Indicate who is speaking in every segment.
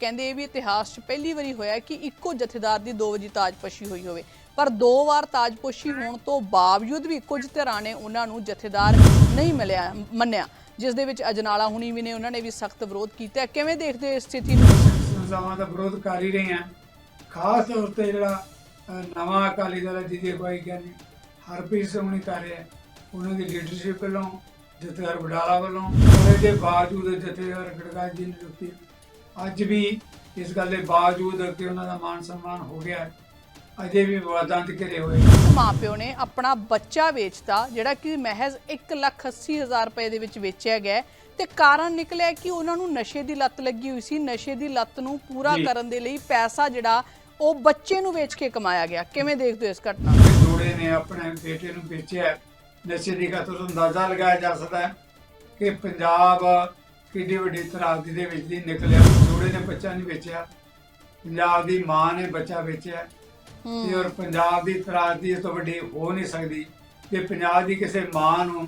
Speaker 1: ਕਹਿੰਦੇ ਇਹ ਵੀ ਇਤਿਹਾਸ 'ਚ ਪਹਿਲੀ ਵਾਰੀ ਹੋਇਆ ਕਿ ਇੱਕੋ ਜਥੇਦਾਰ ਦੀ ਦੋ ਵਜੀ ਤਾਜਪੋਸ਼ੀ ਹੋਈ ਹੋਵੇ। ਪਰ ਦੋ ਵਾਰ ਤਾਜਪੋਸ਼ੀ ਹੋਣ ਤੋਂ ਬਾਵਜੂਦ ਵੀ ਇੱਕੋ ਜਥੇਦਾਰਾਂ ਨੇ, ਉਹਨਾਂ ਨੂੰ ਜਥੇਦਾਰ ਨਹੀਂ ਮਿਲਿਆ, ਮੰਨਿਆ। ਜਿਸ ਦੇ ਵਿੱਚ ਅਜਨਾਲਾ ਹੁਣੀ ਵੀ ਨੇ, ਉਹਨਾਂ ਨੇ ਵੀ ਸਖਤ ਵਿਰੋਧ ਕੀਤਾ ਕਿਵੇਂ ਦੇਖਦੇ ਇਸ ਸਥਿਤੀ ਨੂੰ?
Speaker 2: ਸੰਸਥਾਵਾਂ ਦਾ ਵਿਰੋਧ ਕਰ ਹੀ ਰਹੇ ਹਾਂ। ਖਾਸ ਤੌਰ ਤੇ ਜਿਹੜਾ ਨਵਾਂ ਅਕਾਲੀ ਦਲ ਹੈ ਜਿਹਦੀ ਅਗਵਾਈ ਗਿਆਨੀ ਹਰਪ੍ਰੀਤ ਸਿੰਘ ਕਰ ਰਿਹਾ ਉਹਨਾਂ ਦੀ ਲੀਡਰਸ਼ਿਪ ਵੱਲੋਂ, ਜਥੇਦਾਰ ਵਡਾਲਾ ਵੱਲੋਂ ਔਰ ਬਾਵਜੂਦ ਜਥੇਦਾਰ ਗੜਗਾਜ ਦੀ ਨਿਯੁਕਤੀ ਅੱਜ ਵੀ ਇਸ ਗੱਲ ਦੇ ਬਾਵਜੂਦ ਕਿ ਉਹਨਾਂ ਦਾ ਮਾਨ ਸਨਮਾਨ ਹੋ ਗਿਆ ਹੈ, ਅਜੇ ਵੀ ਵਿਵਾਦਾਂ ਤੇ ਘਿਰੇ ਹੋਏ ਨੇ।
Speaker 1: ਮਾਪਿਓ ਨੇ ਆਪਣਾ ਬੱਚਾ ਵੇਚਤਾ ਜਿਹੜਾ ਕਿ ਮਹਿਜ਼ 180000 ਰੁਪਏ ਦੇ ਵਿੱਚ ਵੇਚਿਆ ਗਿਆ ਤੇ ਕਾਰਨ ਨਿਕਲਿਆ ਕਿ ਉਹਨਾਂ ਨੂੰ ਨਸ਼ੇ ਦੀ ਲੱਤ ਲੱਗੀ ਹੋਈ ਸੀ ਨਸ਼ੇ ਦੀ ਲੱਤ ਨੂੰ ਪੂਰਾ। ਕਰਨ ਦੇ ਲਈ ਪੈਸਾ ਜਿਹੜਾ ਉਹ ਬੱਚੇ ਨੂੰ ਵੇਚ ਕੇ ਕਮਾਇਆ ਗਿਆ ਕਿਵੇਂ ਦੇਖਦੇ ਹੋ ਇਸ ਘਟਨਾ
Speaker 2: ਤੇ ਜੋੜੇ ਨੇ ਆਪਣੇ ਬੇਟੇ ਨੂੰ ਵੇਚਿਆ। ਨਸ਼ੇ ਦੀ ਗੱਲ ਤੋਂ ਅੰਦਾਜ਼ਾ ਲਗਾਇਆ ਜਾ ਸਕਦਾ ਹੈ ਕਿ ਪੰਜਾਬ ਕਿੱਡੀ ਵੱਡੀ ਤਰਾਸਦੀ ਦੇ ਵਿੱਚ ਦੀ ਨਿਕਲਿਆ ਜੋੜੇ ਨੇ ਬੱਚਾ ਨਹੀਂ ਵੇਚਿਆ। ਪੰਜਾਬ ਦੀ ਮਾਂ ਨੇ ਬੱਚਾ ਵੇਚਿਆ। ਤੇ ਔਰ ਪੰਜਾਬ ਦੀ ਤਰਾਸਦੀ ਇਸ ਤੋਂ ਵੱਡੀ ਹੋ ਨਹੀਂ ਸਕਦੀ ਕਿ ਪੰਜਾਬ ਦੀ ਕਿਸੇ ਮਾਂ ਨੂੰ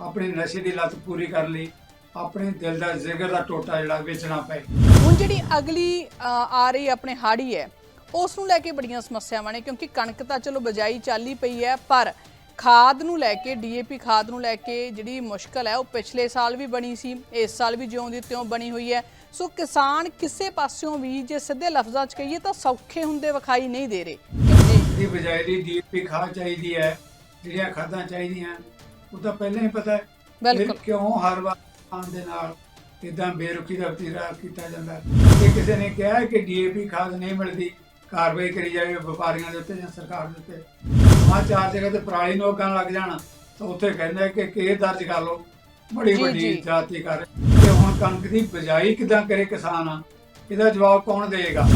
Speaker 2: ਆਪਣੀ ਨਸ਼ੇ ਦੀ ਲੱਤ ਪੂਰੀ ਕਰ ਲਈ ਆਪਣੇ ਦਿਲ ਦਾ ਜ਼ਿਗਰ ਦਾ ਟੋਟਾ ਜਿਹੜਾ ਵੇਚਣਾ ਪਏ।
Speaker 1: ਹੁਣ ਜਿਹੜੀ ਅਗਲੀ ਅ, ਆ ਰਹੀ ਆਪਣੇ ਹਾੜੀ ਹੈ ਉਸ ਨੂੰ ਲੈ ਕੇ ਬੜੀਆਂ ਸਮੱਸਿਆਵਾਂ ਨੇ ਕਿਉਂਕਿ ਕਣਕ ਤਾਂ ਚਲੋ ਬਜਾਈ ਚੱਲ ਪਈ ਹੈ ਪਰ ਖਾਦ ਨੂੰ ਲੈ ਕੇ ਡੀਏਪੀ ਖਾਦ ਨੂੰ ਲੈ ਕੇ ਜਿਹੜੀ ਮੁਸ਼ਕਲ ਹੈ ਉਹ ਪਿਛਲੇ ਸਾਲ ਵੀ ਬਣੀ ਸੀ ਇਸ ਸਾਲ ਵੀ ਜਿਉਂ ਦੀ ਤਿਉਂ ਬਣੀ ਹੋਈ ਹੈ। ਸੋ ਕਿਸਾਨ ਕਿਸੇ ਪਾਸਿਓਂ ਵੀ ਜੇ ਸਿੱਧੇ ਲਫ਼ਜ਼ਾਂ 'ਚ ਕਹੀਏ ਤਾਂ ਸੌਖੇ ਹੁੰਦੇ ਵਿਖਾਈ ਨਹੀਂ ਦੇ ਰਹੇ।
Speaker 2: ਦੀ ਬਜਾਏ ਦੀ ਡੀਪੀ ਖਾਦ ਚਾਹੀਦੀ ਹੈ ਜਿਹੜੀਆਂ ਖਾਦਾਂ ਚਾਹੀਦੀਆਂ ਉਹ ਤਾਂ ਪਹਿਲਾਂ ਹੀ ਪਤਾ ਹੈ।
Speaker 1: ਬਿਲਕੁਲ।
Speaker 2: ਕਿਉਂ ਹਰ ਵਾਰ ਆਉਣ ਦੇ ਨਾਲ ਇਦਾਂ ਬੇਰੁਖੀ ਦਾ ਵਤੀਰਾ ਕੀਤਾ ਜਾਂਦਾ ਜੇ ਕਿਸੇ ਨੇ ਕਿਹਾ ਕਿ ਡੀਏਪੀ ਖਾਦ ਨਹੀਂ ਮਿਲਦੀ ਕਾਰਵਾਈ ਕਰੀ ਜਾਵੇ ਵਪਾਰੀਆਂ ਦੇ ਉੱਤੇ ਜਾਂ ਸਰਕਾਰ ਦੇ ਉੱਤੇ ਆ ਚਾਰ ਜਗ੍ਹਾ ਤੇ ਪਰਾਲੀ ਨੂੰ ਅੱਗਾਂ ਲੱਗ ਜਾਣ ਤਾਂ ਉੱਥੇ ਕਹਿੰਦੇ ਕਿ ਕੇਸ ਦਰਜ ਕਰ ਲਓ। ਬੜੀ ਵੱਡੀ। ਜਾਤੀ ਕਰ ਕਣਕ ਦੀ ਬਜਾਈ ਕਿਦਾਂ ਕਰੇ ਕਿਸਾਨ? ਇਹਦਾ ਜਵਾਬ ਕੌਣ ਦੇਗਾ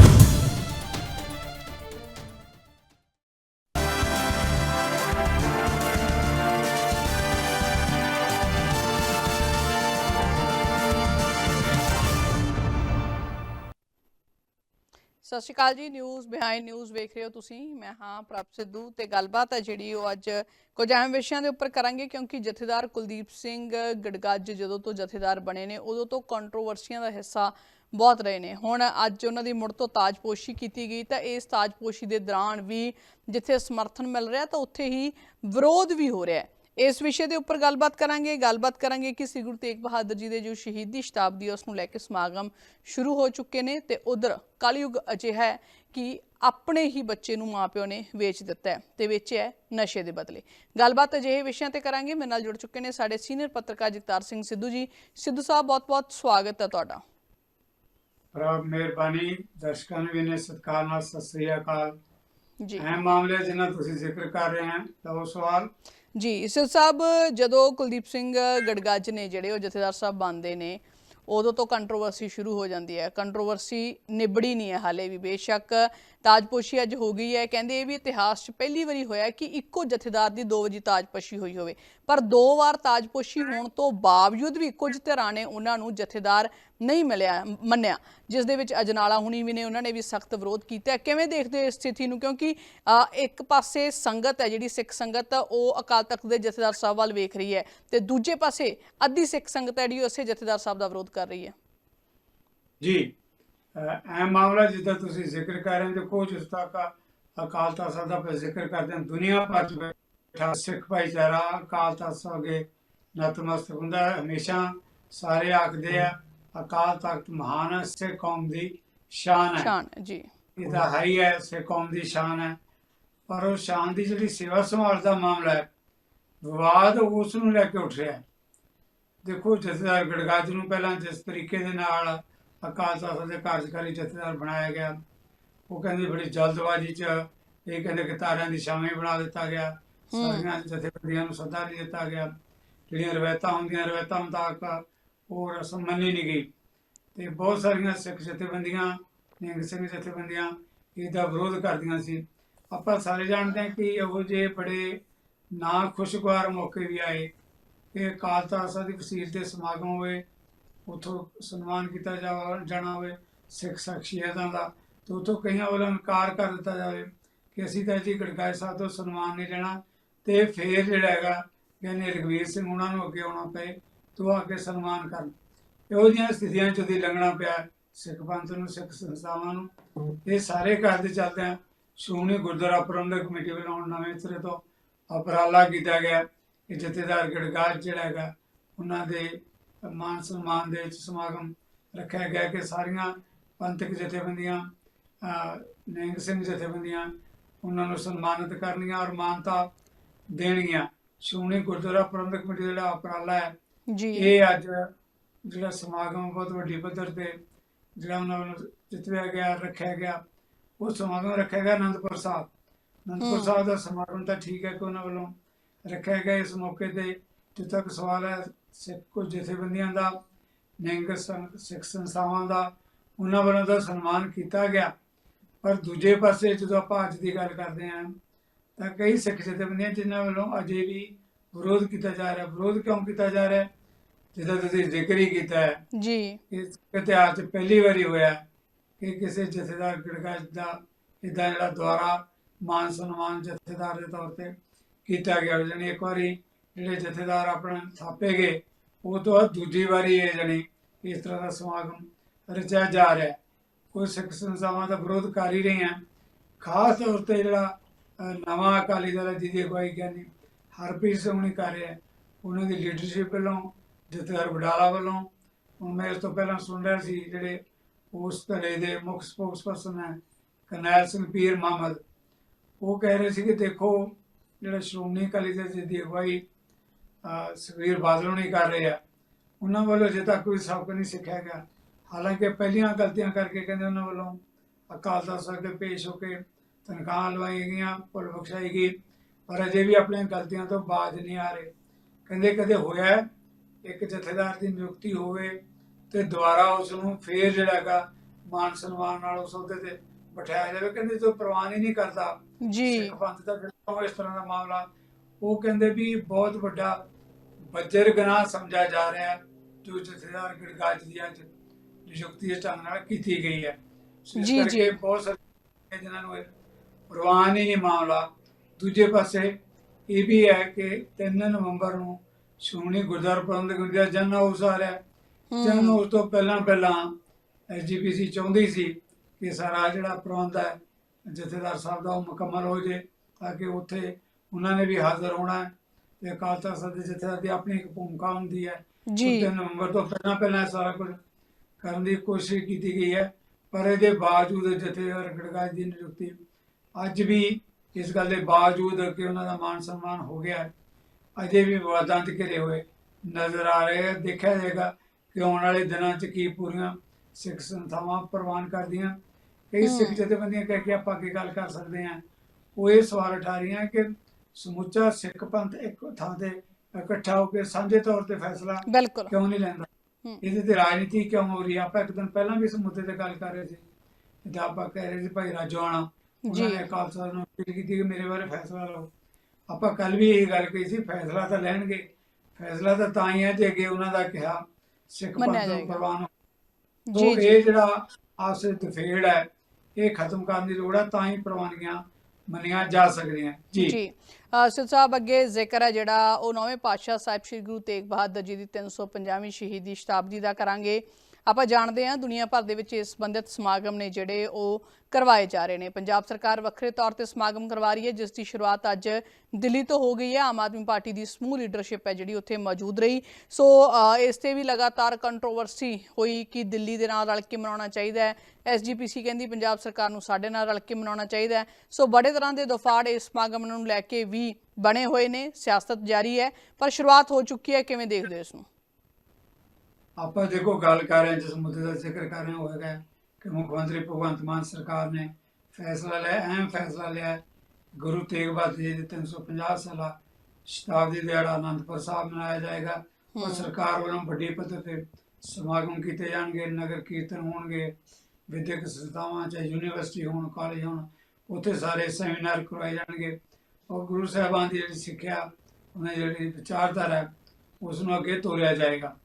Speaker 1: ਸਤਿ ਸ਼੍ਰੀ ਅਕਾਲ ਜੀ ਨਿਊਜ਼ ਬਿਹਾਈਂਡ ਨਿਊਜ਼ ਵੇਖ ਰਹੇ ਹੋ ਤੁਸੀਂ। ਮੈਂ ਹਾਂ, ਪ੍ਰਭ ਸਿੱਧੂ ਤੇ ਗੱਲਬਾਤ ਹੈ ਜਿਹੜੀ ਉਹ ਅੱਜ ਕੁਝ ਅਹਿਮ ਵਿਸ਼ਿਆਂ ਦੇ ਉੱਪਰ ਕਰਾਂਗੇ, ਕਿਉਂਕਿ ਜਥੇਦਾਰ ਕੁਲਦੀਪ ਸਿੰਘ ਗੜਗੱਜ ਜਦੋਂ ਤੋਂ ਜਥੇਦਾਰ ਬਣੇ ਨੇ, ਉਦੋਂ ਤੋਂ ਕੰਟਰੋਵਰਸੀਆਂ ਦਾ ਹਿੱਸਾ ਬਹੁਤ ਰਹੇ ਨੇ। ਹੁਣ ਅੱਜ ਉਹਨਾਂ ਦੀ ਮੁੜ ਤੋਂ ਤਾਜਪੋਸ਼ੀ ਕੀਤੀ ਗਈ, ਤਾਂ ਇਸ ਤਾਜਪੋਸ਼ੀ ਦੇ ਦੌਰਾਨ ਵੀ ਜਿੱਥੇ ਸਮਰਥਨ ਮਿਲ ਰਿਹਾ, ਤਾਂ ਉੱਥੇ ਹੀ ਵਿਰੋਧ ਵੀ ਹੋ ਰਿਹਾ ਹੈ। ਇਸ ਵਿਸ਼ੇ ਦੇ ਉੱਪਰ ਗੱਲਬਾਤ ਕਰਾਂਗੇ। ਗੱਲਬਾਤ ਕਰਾਂਗੇ ਕਿ ਸ੍ਰੀ ਗੁਰੂ ਤੇਗ ਬਹਾਦਰ ਜੀ ਦੇ ਜੋ ਸ਼ਹੀਦੀ ਸ਼ਤਾਬਦੀ ਹੈ ਉਸ ਨੂੰ ਲੈ ਕੇ ਸਮਾਗਮ ਸ਼ੁਰੂ ਹੋ ਚੁੱਕੇ ਨੇ ਤੇ ਉਧਰ ਕਲਯੁਗ ਅਜਿਹਾ ਹੈ ਕਿ ਆਪਣੇ ਹੀ ਬੱਚੇ ਨੂੰ ਮਾਪਿਓ ਨੇ ਵੇਚ ਦਿੱਤਾ ਹੈ ਤੇ ਵੇਚਿਆ ਹੈ ਨਸ਼ੇ ਦੇ ਬਦਲੇ। ਗੱਲਬਾਤ ਅਜਿਹੇ ਵਿਸ਼ਿਆਂ ਤੇ ਕਰਾਂਗੇ। ਮੇਰੇ ਨਾਲ ਜੁੜ ਚੁੱਕੇ ਨੇ ਸਾਡੇ ਸੀਨੀਅਰ ਪੱਤਰਕਾਰ ਜਗਤਾਰ ਸਿੰਘ ਸਿੱਧੂ ਜੀ। ਸਿੱਧੂ ਸਾਹਿਬ ਬਹੁਤ-ਬਹੁਤ ਸਵਾਗਤ ਹੈ ਤੁਹਾਡਾ।
Speaker 2: ਪ੍ਰਭ ਮਿਹਰਬਾਨੀ। ਦਰਸ਼ਕਾਂ ਨੂੰ ਵੀ ਨੇ ਸਤਿਕਾਰ ਨਾਲ ਸਤਿ ਸ੍ਰੀ ਅਕਾਲ।
Speaker 1: ਜੀ।
Speaker 2: ਅਹਿਮ ਮਾਮਲੇ ਜਿਨ੍ਹਾਂ ਤੁਸੀਂ ਜ਼ਿਕਰ ਕਰ ਰਹੇ ਹਨ ਤਾਂ ਉਹ ਸਵਾਲ।
Speaker 1: ਜੀ, ਸਿਰ ਸਾਹਿਬ, ਜਦੋਂ ਕੁਲਦੀਪ ਸਿੰਘ ਗੜਗੱਜ ਨੇ ਜਿਹੜੇ ਉਹ ਜਥੇਦਾਰ ਸਾਹਿਬ ਬਣਦੇ ਨੇ, ਉਦੋਂ ਤੋਂ ਕੰਟਰੋਵਰਸੀ ਸ਼ੁਰੂ ਹੋ ਜਾਂਦੀ ਹੈ। ਕੰਟਰੋਵਰਸੀ ਨਿਬੜੀ ਨਹੀਂ ਹੈ ਹਾਲੇ ਵੀ, ਬੇਸ਼ੱਕ ਤਾਜਪੋਸ਼ੀ ਅੱਜ ਹੋ ਗਈ ਹੈ। ਕਹਿੰਦੇ ਇਹ ਵੀ ਇਤਿਹਾਸ 'ਚ ਪਹਿਲੀ ਵਾਰੀ ਹੋਇਆ ਕਿ ਇੱਕੋ ਜਥੇਦਾਰ ਦੀ ਦੋ ਵਜੀ ਤਾਜਪੋਸ਼ੀ ਹੋਈ ਹੋਵੇ। ਪਰ ਦੋ ਵਾਰ ਤਾਜਪੋਸ਼ੀ ਹੋਣ ਤੋਂ ਬਾਵਜੂਦ ਵੀ ਕੁਝ ਧਿਰਾਂ ਨੇ ਉਹਨਾਂ ਨੂੰ ਜਥੇਦਾਰ ਨਹੀਂ ਮਿਲਿਆ, ਮੰਨਿਆ। ਜਿਸ ਦੇ ਵਿੱਚ ਅਜਨਾਲਾ ਹੁਣੀ ਵੀ ਨੇ, ਉਹਨਾਂ ਨੇ ਵੀ ਸਖਤ ਵਿਰੋਧ ਕੀਤਾ ਕਿਵੇਂ ਦੇਖਦੇ ਹੋ ਇਸ ਸਥਿਤੀ ਨੂੰ? ਕਿਉਂਕਿ ਇੱਕ ਪਾਸੇ ਸੰਗਤ ਹੈ, ਜਿਹੜੀ ਸਿੱਖ ਸੰਗਤ, ਉਹ ਅਕਾਲ ਤਖਤ ਦੇ ਜਥੇਦਾਰ ਸਾਹਿਬ ਵੱਲ ਵੇਖ ਰਹੀ ਹੈ ਤੇ ਦੂਜੇ ਪਾਸੇ ਅੱਧੀ ਸਿੱਖ ਸੰਗਤ ਹੈ, ਜਿਹੜੀ ਉਸੇ ਜਥੇਦਾਰ ਸਾਹਿਬ ਦਾ ਵਿਰੋਧ ਕਰ ਰਹੀ ਹੈ।
Speaker 2: ਜੀ ਅਹ ਮਾਮਲਾ ਜਿੱਦਾਂ ਤੁਸੀਂ ਜ਼ਿਕਰ ਕਰ ਰਹੇ ਹੋ, ਦੇਖੋ, ਜਿਸ ਤੱਕ ਅਕਾਲ ਤਖਤ ਸਾਹਿਬ ਦਾ ਜ਼ਿਕਰ ਕਰਦੇ ਹਾਂ, ਦੁਨੀਆ ਭਰ ਚ ਬੈਠਾ ਸਿੱਖ ਭਾਈਚਾਰਾ ਅਕਾਲ ਤਖਤ ਸਾਹਿਬ ਅੱਗੇ ਨਤਮਸਤਕ ਹੁੰਦਾ ਹਮੇਸ਼ਾ ਸਾਰੇ ਆਖਦੇ ਆ। ਅਕਾਲ ਤਖਤ ਮਹਾਨ ਹੈ ਸਿੱਖ ਕੌਮ ਦੀ ਸ਼ਾਨ ਹੈ।
Speaker 1: ਸ਼ਾਨ ਹੈ, ਜੀ।
Speaker 2: ਇਹ ਤਾਂ ਹੈ ਹੀ ਹੈ ਸਿੱਖ ਕੌਮ ਦੀ ਸ਼ਾਨ ਹੈ। ਪਰ ਉਹ ਸ਼ਾਨ ਦੀ ਜਿਹੜੀ ਸੇਵਾ ਸੰਭਾਲ ਦਾ ਮਾਮਲਾ ਹੈ ਵਿਵਾਦ ਉਸ ਨੂੰ ਲੈ ਕੇ ਉੱਠ ਰਿਹਾ ਦੇਖੋ ਜਥੇਦਾਰ ਗੜਗਾਜ ਨੂੰ ਪਹਿਲਾਂ ਜਿਸ ਤਰੀਕੇ ਦੇ ਨਾਲ ਅਕਾਲ ਤਖਤ ਦੇ ਕਾਰਜਕਾਰੀ ਜਥੇਦਾਰ ਬਣਾਇਆ ਗਿਆ ਉਹ ਕਹਿੰਦੇ ਬੜੀ ਜਲਦਬਾਜ਼ੀ 'ਚ ਇਹ ਕਹਿੰਦੇ ਕਿ ਤਾਰਿਆਂ ਦੀ ਛਾਵੇਂ ਬਣਾ ਦਿੱਤਾ ਗਿਆ। ਸਾਰੀਆਂ ਜਥੇਬੰਦੀਆਂ ਨੂੰ ਸੱਦਾ ਨਹੀਂ ਦਿੱਤਾ ਗਿਆ। ਜਿਹੜੀਆਂ ਰਵਾਇਤਾਂ ਹੁੰਦੀਆਂ ਰਵਾਇਤਾਂ ਮੁਤਾਬਕ ਉਹ ਰਸਮ ਮੰਨੀ ਨਹੀਂ ਗਈ। ਤੇ ਬਹੁਤ ਸਾਰੀਆਂ ਸਿੱਖ ਜਥੇਬੰਦੀਆਂ, ਨਿਹੰਗ ਸਿੰਘ ਜਥੇਬੰਦੀਆਂ ਇਹਦਾ ਵਿਰੋਧ ਕਰਦੀਆਂ ਸੀ। ਆਪਾਂ ਸਾਰੇ ਜਾਣਦੇ ਹਾਂ ਕਿ ਇਹੋ ਜਿਹੇ ਬੜੇ ਨਾ ਖੁਸ਼ਗਵਾਰ ਮੌਕੇ ਵੀ ਆਏ। ਕਿ ਅਕਾਲ ਤਖਤ ਸਾਹਿਬ ਦੀ ਵਸੀਰ ਤੇ ਸਮਾਗਮ ਹੋਵੇ, ਉਥੋਂ ਸਨਮਾਨ ਕੀਤਾ ਜਾ- ਜਾਣਾ ਹੋਵੇ, ਸਿੱਖ ਸ਼ਖਸੀਅਤਾਂ ਦਾ, ਤੇ ਉਥੋਂ ਕਈਆਂ ਵੱਲੋਂ ਇਨਕਾਰ ਕਰ ਦਿੱਤਾ ਜਾਵੇ ਕਿ ਅਸੀਂ ਤਾਂ ਜੀ ਗੜਗਾਏ ਸਾਹਿਬ ਤੋਂ ਸਨਮਾਨ ਨਹੀਂ ਲੈਣਾ, ਤੇ ਫੇਰ ਜਿਹੜਾ ਹੈਗਾ, ਕਹਿੰਦੇ ਰਗਵੀਰ ਸਿੰਘ ਉਹਨਾਂ ਨੂੰ ਅੱਗੇ ਆਉਣਾ ਪਏ। ਤੋਂ ਆ ਕੇ ਸਨਮਾਨ ਕਰਨ ਇਹੋ ਜਿਹੀਆਂ ਸਥਿਤੀਆਂ ਚੋਂ ਦੀ ਲੰਘਣਾ ਪਿਆ ਸਿੱਖ ਪੰਥ ਨੂੰ ਸਿੱਖ ਸੰਸਥਾਵਾਂ ਨੂੰ। ਇਹ ਸਾਰੇ ਕਰਦੇ ਚੱਲਦੇ ਆ। ਸ਼੍ਰੋਮਣੀ ਗੁਰਦੁਆਰਾ ਪ੍ਰਬੰਧਕ ਕਮੇਟੀ ਵੱਲੋਂ ਨਵੇਂ ਸਿਰੇ ਤੋਂ ਉਪਰਾਲਾ ਕੀਤਾ ਗਿਆ। ਕਿ ਜਥੇਦਾਰ ਗੜਗਾਜ ਜਿਹੜਾ ਹੈਗਾ ਉਹਨਾਂ ਦੇ ਮਾਨ ਸਨਮਾਨ ਦੇ ਵਿੱਚ ਸਮਾਗਮ ਰੱਖਿਆ ਗਿਆ ਕਿ ਸਾਰੀਆਂ ਪੰਥਕ ਜਥੇਬੰਦੀਆਂ ਅਹ, ਸਿੰਘ ਜਥੇਬੰਦੀਆਂ ਉਹਨਾਂ ਨੂੰ ਸਨਮਾਨਿਤ ਕਰਨੀਆਂ ਔਰ ਮਾਨਤਾ ਦੇਣਗੀਆਂ। ਸ਼੍ਰੋਮਣੀ ਗੁਰਦੁਆਰਾ ਪ੍ਰਬੰਧਕ ਕਮੇਟੀ ਦਾ ਜਿਹੜਾ ਉਪਰਾਲਾ ਹੈ
Speaker 1: ਜੀ।
Speaker 2: ਇਹ ਅੱਜ ਜਿਹੜਾ ਸਮਾਗਮ ਬਹੁਤ ਵੱਡੀ ਪੱਧਰ ਤੇ ਜਿਹੜਾ ਉਹਨਾਂ ਵੱਲੋਂ ਜਿੱਤਿਆ ਗਿਆ ਰੱਖਿਆ ਗਿਆ ਉਹ ਸਮਾਗਮ ਰੱਖਿਆ ਗਿਆ ਅਨੰਦਪੁਰ ਸਾਹਿਬ। ਅਨੰਦਪੁਰ। ਸਾਹਿਬ ਦਾ ਸਮਾਗਮ ਤਾਂ ਠੀਕ ਹੈ ਕਿ ਉਹਨਾਂ ਵੱਲੋਂ ਰੱਖਿਆ ਗਿਆ ਇਸ ਮੌਕੇ ਤੇ। ਜਿੱਥੇ ਤੱਕ ਸਵਾਲ ਹੈ ਸਿੱਖ ਕੁਝ ਜਥੇਬੰਦੀਆਂ ਦਾ ਨਿਹੰਗ ਸਿੱਖ ਸੰਸਥਾਵਾਂ ਦਾ ਉਹਨਾਂ ਵੱਲੋਂ ਤਾਂ ਸਨਮਾਨ ਕੀਤਾ ਗਿਆ। ਪਰ ਦੂਜੇ ਪਾਸੇ ਜਦੋਂ ਆਪਾਂ ਅੱਜ ਦੀ ਗੱਲ ਕਰਦੇ ਹਾਂ ਤਾਂ ਕਈ ਸਿੱਖ ਜਥੇਬੰਦੀਆਂ ਜਿਨ੍ਹਾਂ ਵੱਲੋਂ ਅਜੇ ਵੀ ਵਿਰੋਧ ਕੀਤਾ ਜਾ ਰਿਹਾ ਵਿਰੋਧ ਕਿਉਂ ਕੀਤਾ ਜਾ ਰਿਹਾ? ਜਿਹਦਾ ਤੁਸੀਂ ਜ਼ਿਕਰ ਹੀ ਕੀਤਾ ਹੈ
Speaker 1: ਜੀ।
Speaker 2: ਇਸ ਇਤਿਹਾਸ 'ਚ ਪਹਿਲੀ ਵਾਰੀ ਹੋਇਆ ਕਿ ਕਿਸੇ ਜਥੇਦਾਰ ਗੜਗਾਜ ਦਾ ਇਦਾਂ ਜਿਹੜਾ ਦੁਆਰਾ ਮਾਨ ਸਨਮਾਨ ਜਥੇਦਾਰ ਦੇ ਤੌਰ ਤੇ ਕੀਤਾ ਗਿਆ ਜਾਣੀ ਇੱਕ ਵਾਰੀ ਜਿਹੜੇ ਜਥੇਦਾਰ ਆਪਣਾ ਥਾਪੇ ਗਏ ਉਹ ਤੋਂ ਬਾਅਦ ਦੂਜੀ ਵਾਰੀ ਇਹ ਜਾਣੀ ਇਸ ਤਰ੍ਹਾਂ ਦਾ ਸਮਾਗਮ ਰਚਿਆ ਜਾ ਰਿਹਾ। ਕੋਈ ਸਿੱਖ ਸੰਸਥਾਵਾਂ ਦਾ ਵਿਰੋਧ ਕਰ ਹੀ। ਰਹੇ ਹਨ ਖਾਸ ਤੌਰ ਤੇ ਜਿਹੜਾ ਨਵਾਂ ਅਕਾਲੀ ਦਲ ਜਿਹਦੀ ਅਗਵਾਈ ਗਿਆਨੀ ਹਰਪ੍ਰੀਤ ਸਿੰਘ ਨੇ ਕਰ ਰਿਹਾ। ਉਹਨਾਂ ਦੀ ਲੀਡਰਸ਼ਿਪ ਵੱਲੋਂ ਜਥੇਦਾਰ ਬਡਾਲਾ ਵੱਲੋਂ। ਹੁਣ ਮੈਂ ਇਸ ਤੋਂ ਪਹਿਲਾਂ ਸੁਣ ਰਿਹਾ ਸੀ ਜਿਹੜੇ ਉਸ ਧੜੇ ਦੇ ਮੁੱਖ ਸਪੋਕਸਪਰਸਨ ਹੈ ਕਰਨੈਲ ਸਿੰਘ ਪੀਰ ਮੁਹੰਮਦ ਉਹ ਕਹਿ ਰਹੇ ਸੀ ਕਿ ਦੇਖੋ ਜਿਹੜਾ ਸ਼੍ਰੋਮਣੀ ਅਕਾਲੀ ਦਲ ਦੀ ਅਗਵਾਈ ਅਹ, ਸੁਖਬੀਰ ਬਾਦਲ ਨੇ ਕਰ ਰਹੇ ਆ। ਉਹਨਾਂ ਵੱਲੋਂ ਅਜੇ ਤੱਕ ਕੋਈ ਸਬਕ ਨਹੀਂ ਸਿੱਖਿਆ ਗਿਆ। ਹਾਲਾਂਕਿ ਪਹਿਲੀਆਂ ਗਲਤੀਆਂ ਕਰਕੇ ਕਹਿੰਦੇ ਉਹਨਾਂ ਵੱਲੋਂ ਅਕਾਲ ਤਖਤ ਸਾਹਿਬ ਦੇ ਪੇਸ਼ ਹੋ ਕੇ ਤਨਖਾਹਾਂ ਲਵਾਈ ਗਈਆਂ ਭੁੱਲ ਬਖਸ਼ਾਈ ਗਈ। ਪਰ ਅਜੇ ਵੀ ਆਪਣੀਆਂ ਗਲਤੀਆਂ ਤੋਂ ਬਾਜ ਨਹੀਂ ਆ ਰਹੇ। ਕਹਿੰਦੇ ਕਦੇ ਹੋਇਆ ਹੈ, ਇੱਕ ਜਥੇਦਾਰ ਦੀ ਨਿਯੁਕਤੀ ਹੋਵੇ ਤੇ ਦੁਬਾਰਾ ਉਸ ਨੂੰ ਫੇਰ ਜਿਹੜਾ ਹੈਗਾ ਮਾਨ ਸਨਮਾਨ ਨਾਲ ਉਸ ਅਹੁਦੇ ਤੇ ਬਿਠਾਇਆ ਜਾਵੇ। ਕਹਿੰਦੇ ਜੋ ਪ੍ਰਵਾਨ ਹੀ ਨਹੀਂ ਕਰਦਾ।
Speaker 1: ਜੀ।
Speaker 2: ਸਿੱਖ ਪੰਥ ਦਾ ਜਿਹੜਾ ਇਸ ਤਰ੍ਹਾਂ ਦਾ ਮਾਮਲਾ ਉਹ ਕਹਿੰਦੇ ਵੀ ਬਹੁਤ ਵੱਡਾ ਬੱਜਰ ਗੁਨਾਹ ਸਮਝਿਆ ਜਾ ਰਿਹਾ ਹੈ ਜੋ ਜਥੇਦਾਰ ਗੜਗਾਜ ਦੀ ਅੱਜ ਨਿਯੁਕਤੀ ਇਸ ਢੰਗ ਨਾਲ ਕੀਤੀ ਗਈ ਹੈ।
Speaker 1: ਜੀ, ਜੀ।
Speaker 2: ਬਹੁਤ ਸਾਰੇ ਜਿਨ੍ਹਾਂ ਨੂੰ ਪ੍ਰਵਾਨ ਹੀ ਨਹੀਂ ਮਾਮਲਾ ਦੂਜੇ ਪਾਸੇ ਇਹ ਵੀ ਹੈ ਕਿ 3 ਨਵੰਬਰ ਨੂੰ ਸ਼੍ਰੋਮਣੀ ਗੁਰਦੁਆਰਾ ਪ੍ਰਬੰਧਕ ਕਮੇਟੀ ਦਾ ਜਨ ਹਾਊਸ ਆ ਰਿਹਾ। ਜਨ ਹਾਊਸ ਤੋਂ ਪਹਿਲਾਂ ਪਹਿਲਾਂ ਐਸਜੀਪੀਸੀ ਚਾਹੁੰਦੀ ਸੀ ਕਿ ਸਾਰਾ ਜਿਹੜਾ ਪ੍ਰਬੰਧ ਹੈ ਜਥੇਦਾਰ ਸਾਹਿਬ ਦਾ ਉਹ ਮੁਕੰਮਲ ਹੋ ਜੇ ਤਾਂ ਕਿ ਉੱਥੇ ਉਹਨਾਂ ਨੇ ਵੀ ਹਾਜ਼ਰ ਹੋਣਾ ਹੈ ਤੇ ਅਕਾਲ ਤਖਤ ਸਾਹਿਬ ਦੇ ਜਥੇਦਾਰ ਦੀ ਆਪਣੀ ਇੱਕ ਭੂਮਿਕਾ ਹੁੰਦੀ ਹੈ।
Speaker 1: ਜੀ।
Speaker 2: 3 ਨਵੰਬਰ ਤੋਂ ਪਹਿਲਾਂ ਪਹਿਲਾਂ ਸਾਰਾ ਕੁਝ ਕਰਨ ਦੀ ਕੋਸ਼ਿਸ਼ ਕੀਤੀ ਗਈ ਹੈ। ਪਰ ਇਹਦੇ ਬਾਵਜੂਦ ਜਥੇਦਾਰ ਗੜਗਾਜ ਦੀ ਨਿਯੁਕਤੀ ਅੱਜ ਵੀ ਇਸ ਗੱਲ ਦੇ ਬਾਵਜੂਦ ਕਿ ਉਹਨਾਂ ਦਾ ਮਾਨ ਸਨਮਾਨ ਹੋ ਗਿਆ ਅਜੇ ਵੀ ਵਿਵਾਦਾਂ 'ਚ ਘਿਰੇ ਹੋਏ ਨਜ਼ਰ ਆ ਰਹੇ ਦੇਖਿਆ ਜਾਏਗਾ ਕਿ ਆਉਣ ਵਾਲੇ ਦਿਨਾਂ 'ਚ ਕੀ ਪੂਰੀਆਂ ਸਿੱਖ ਸੰਸਥਾਵਾਂ ਪ੍ਰਵਾਨ ਕਰਦੀਆਂ। ਕਈ ਸਿੱਖ। ਜਥੇਬੰਦੀਆਂ ਕਹਿ ਕੇ ਆਪਾਂ ਅੱਗੇ ਗੱਲ ਕਰ ਸਕਦੇ ਹਾਂ। ਉਹ ਇਹ ਸਵਾਲ ਉਠਾ ਰਹੀਆਂ ਕਿ ਸਮੁੱਚਾ ਸਿੱਖ ਪੰਥ ਇੱਕ ਥਾਂ ਤੇ ਇਕੱਠਾ ਹੋ ਕੇ ਸਾਂਝੇ ਤੌਰ ਤੇ ਫੈਸਲਾ ਕਿਉਂ ਨਹੀਂ ਲੈਂਦਾ। ਇਹਦੇ ਤੇ ਰਾਜਨੀਤੀ ਕਿਉਂ ਹੋ ਰਹੀ ਆਪਾਂ ਇੱਕ ਦਿਨ ਪਹਿਲਾਂ ਵੀ ਇਸ ਮੁੱਦੇ ਤੇ ਗੱਲ ਕਰ ਰਹੇ ਸੀ। ਤੇ ਆਪਾਂ ਕਹਿ ਰਹੇ ਸੀ ਭਾਈ ਰਾਜਵਾਣਾ
Speaker 1: ਜੀ।
Speaker 2: ਉਹਨਾਂ ਨੇ ਤਖਤ ਨੂੰ ਅਪੀਲ ਕੀਤੀ ਕਿ ਮੇਰੇ ਬਾਰੇ ਫੈਸਲਾ ਲਓ। ਆਪਾਂ ਕੱਲ ਵੀ ਇਹ ਗੱਲ ਕਹੀ ਸੀ ਫੈਸਲਾ ਤਾਂ ਲੈਣਗੇ। ਫੈਸਲਾ ਤਾਂ ਤਾਂ ਹੀ ਹੈ ਜੇ ਅੱਗੇ ਉਹਨਾਂ ਦਾ ਕਿਹਾ ਸਿੱਖ ਪੰਥ ਨੂੰ। ਪ੍ਰਵਾਨ
Speaker 1: ਜੀ
Speaker 2: ਇਹ ਜਿਹੜਾ ਆਸੇ ਦਫੇੜ ਹੈ ਇਹ ਖਤਮ ਕਰਨ ਦੀ ਲੋੜ ਹੈ ਤਾਂ ਹੀ ਪ੍ਰਵਾਨਗੀਆਂ ਮੰਨੀਆਂ ਜਾ ਸਕਦੀਆਂ। ਜੀ।
Speaker 1: ਜੀ। ਸਿੱਧ ਸਾਹਿਬ ਅੱਗੇ ਜ਼ਿਕਰ ਹੈ ਜਿਹੜਾ ਉਹ ਨੌਵੇਂ ਪਾਤਸ਼ਾਹ ਸਾਹਿਬ ਸ੍ਰੀ ਗੁਰੂ ਤੇਗ ਬਹਾਦਰ ਜੀ ਦੀ 350ਵੀਂ ਸ਼ਹੀਦੀ ਸ਼ਤਾਬਦੀ ਦਾ ਕਰਾਂਗੇ। ਆਪਾਂ ਜਾਣਦੇ ਹਾਂ ਦੁਨੀਆ ਭਰ ਦੇ ਵਿੱਚ ਇਸ ਸੰਬੰਧਿਤ ਸਮਾਗਮ ਨੇ ਜਿਹੜੇ ਉਹ ਕਰਵਾਏ ਜਾ ਰਹੇ ਨੇ। ਪੰਜਾਬ ਸਰਕਾਰ ਵੱਖਰੇ ਤੌਰ ਤੇ ਸਮਾਗਮ ਕਰਵਾ ਰਹੀ ਹੈ, ਜਿਸ ਦੀ ਸ਼ੁਰੂਆਤ ਅੱਜ ਦਿੱਲੀ ਤੋਂ ਹੋ ਗਈ ਹੈ। ਆਮ ਆਦਮੀ ਪਾਰਟੀ ਦੀ ਸਮੂਹ ਲੀਡਰਸ਼ਿਪ ਹੈ, ਜਿਹੜੀ ਉੱਥੇ ਮੌਜੂਦ ਰਹੀ। ਸੋ ਇਸ ਤੇ ਵੀ ਲਗਾਤਾਰ ਕੰਟਰੋਵਰਸੀ ਹੋਈ ਕਿ ਦਿੱਲੀ ਦੇ ਨਾਲ ਰਲ ਕੇ ਮਨਾਉਣਾ ਚਾਹੀਦਾ ਹੈ। ਐਸਜੀਪੀਸੀ ਕਹਿੰਦੀ, ਪੰਜਾਬ ਸਰਕਾਰ ਨੂੰ ਸਾਡੇ ਨਾਲ ਰਲ ਕੇ ਮਨਾਉਣਾ ਚਾਹੀਦਾ ਹੈ। ਸੋ, ਬੜੇ ਤਰ੍ਹਾਂ ਦੇ ਦਫਾੜ ਇਸ ਸਮਾਗਮ ਨੂੰ ਲੈ ਕੇ ਵੀ ਬਣੇ ਹੋਏ ਨੇ। ਸਿਆਸਤ ਜਾਰੀ ਹੈ, ਪਰ ਸ਼ੁਰੂਆਤ ਹੋ ਚੁੱਕੀ ਹੈ। ਕਿਵੇਂ ਦੇਖਦੇ ਹੋ ਇਸ ਨੂੰ?
Speaker 2: ਆਪਾਂ ਦੇਖੋ ਗੱਲ ਕਰ ਰਹੇ ਹਾਂ ਜਿਸ ਮੁੱਦੇ ਦਾ ਜ਼ਿਕਰ ਕਰ ਰਹੇ ਹਾਂ ਉਹ ਹੈਗਾ ਕਿ ਮੁੱਖ ਮੰਤਰੀ ਭਗਵੰਤ ਮਾਨ ਸਰਕਾਰ ਨੇ ਫੈਸਲਾ ਲਿਆ ਅਹਿਮ ਫੈਸਲਾ ਲਿਆ ਹੈ। ਗੁਰੂ ਤੇਗ ਬਹਾਦਰ ਜੀ ਦੀ 350 ਸਾਲਾ ਸ਼ਤਾਬਦੀ ਦਿਹਾੜਾ ਆਨੰਦਪੁਰ ਸਾਹਿਬ ਮਨਾਇਆ ਜਾਏਗਾ ਔਰ। ਸਰਕਾਰ ਵੱਲੋਂ ਵੱਡੀ ਪੱਧਰ ਤੇ ਸਮਾਗਮ ਕੀਤੇ ਜਾਣਗੇ ਨਗਰ ਕੀਰਤਨ ਹੋਣਗੇ ਵਿਦਿਅਕ ਸੰਸਥਾਵਾਂ ਚਾਹੇ ਯੂਨੀਵਰਸਿਟੀ ਹੋਣ ਕਾਲਜ ਹੋਣ ਉੱਥੇ ਸਾਰੇ ਸੈਮੀਨਾਰ ਕਰਵਾਏ ਜਾਣਗੇ ਔਰ ਗੁਰੂ ਸਾਹਿਬਾਨ ਦੀ ਜਿਹੜੀ ਸਿੱਖਿਆ ਉਹਨਾਂ ਦੀ ਜਿਹੜੀ ਵਿਚਾਰਧਾਰਾ ਉਸ ਨੂੰ ਅੱਗੇ ਤੋਰਿਆ ਜਾਏਗਾ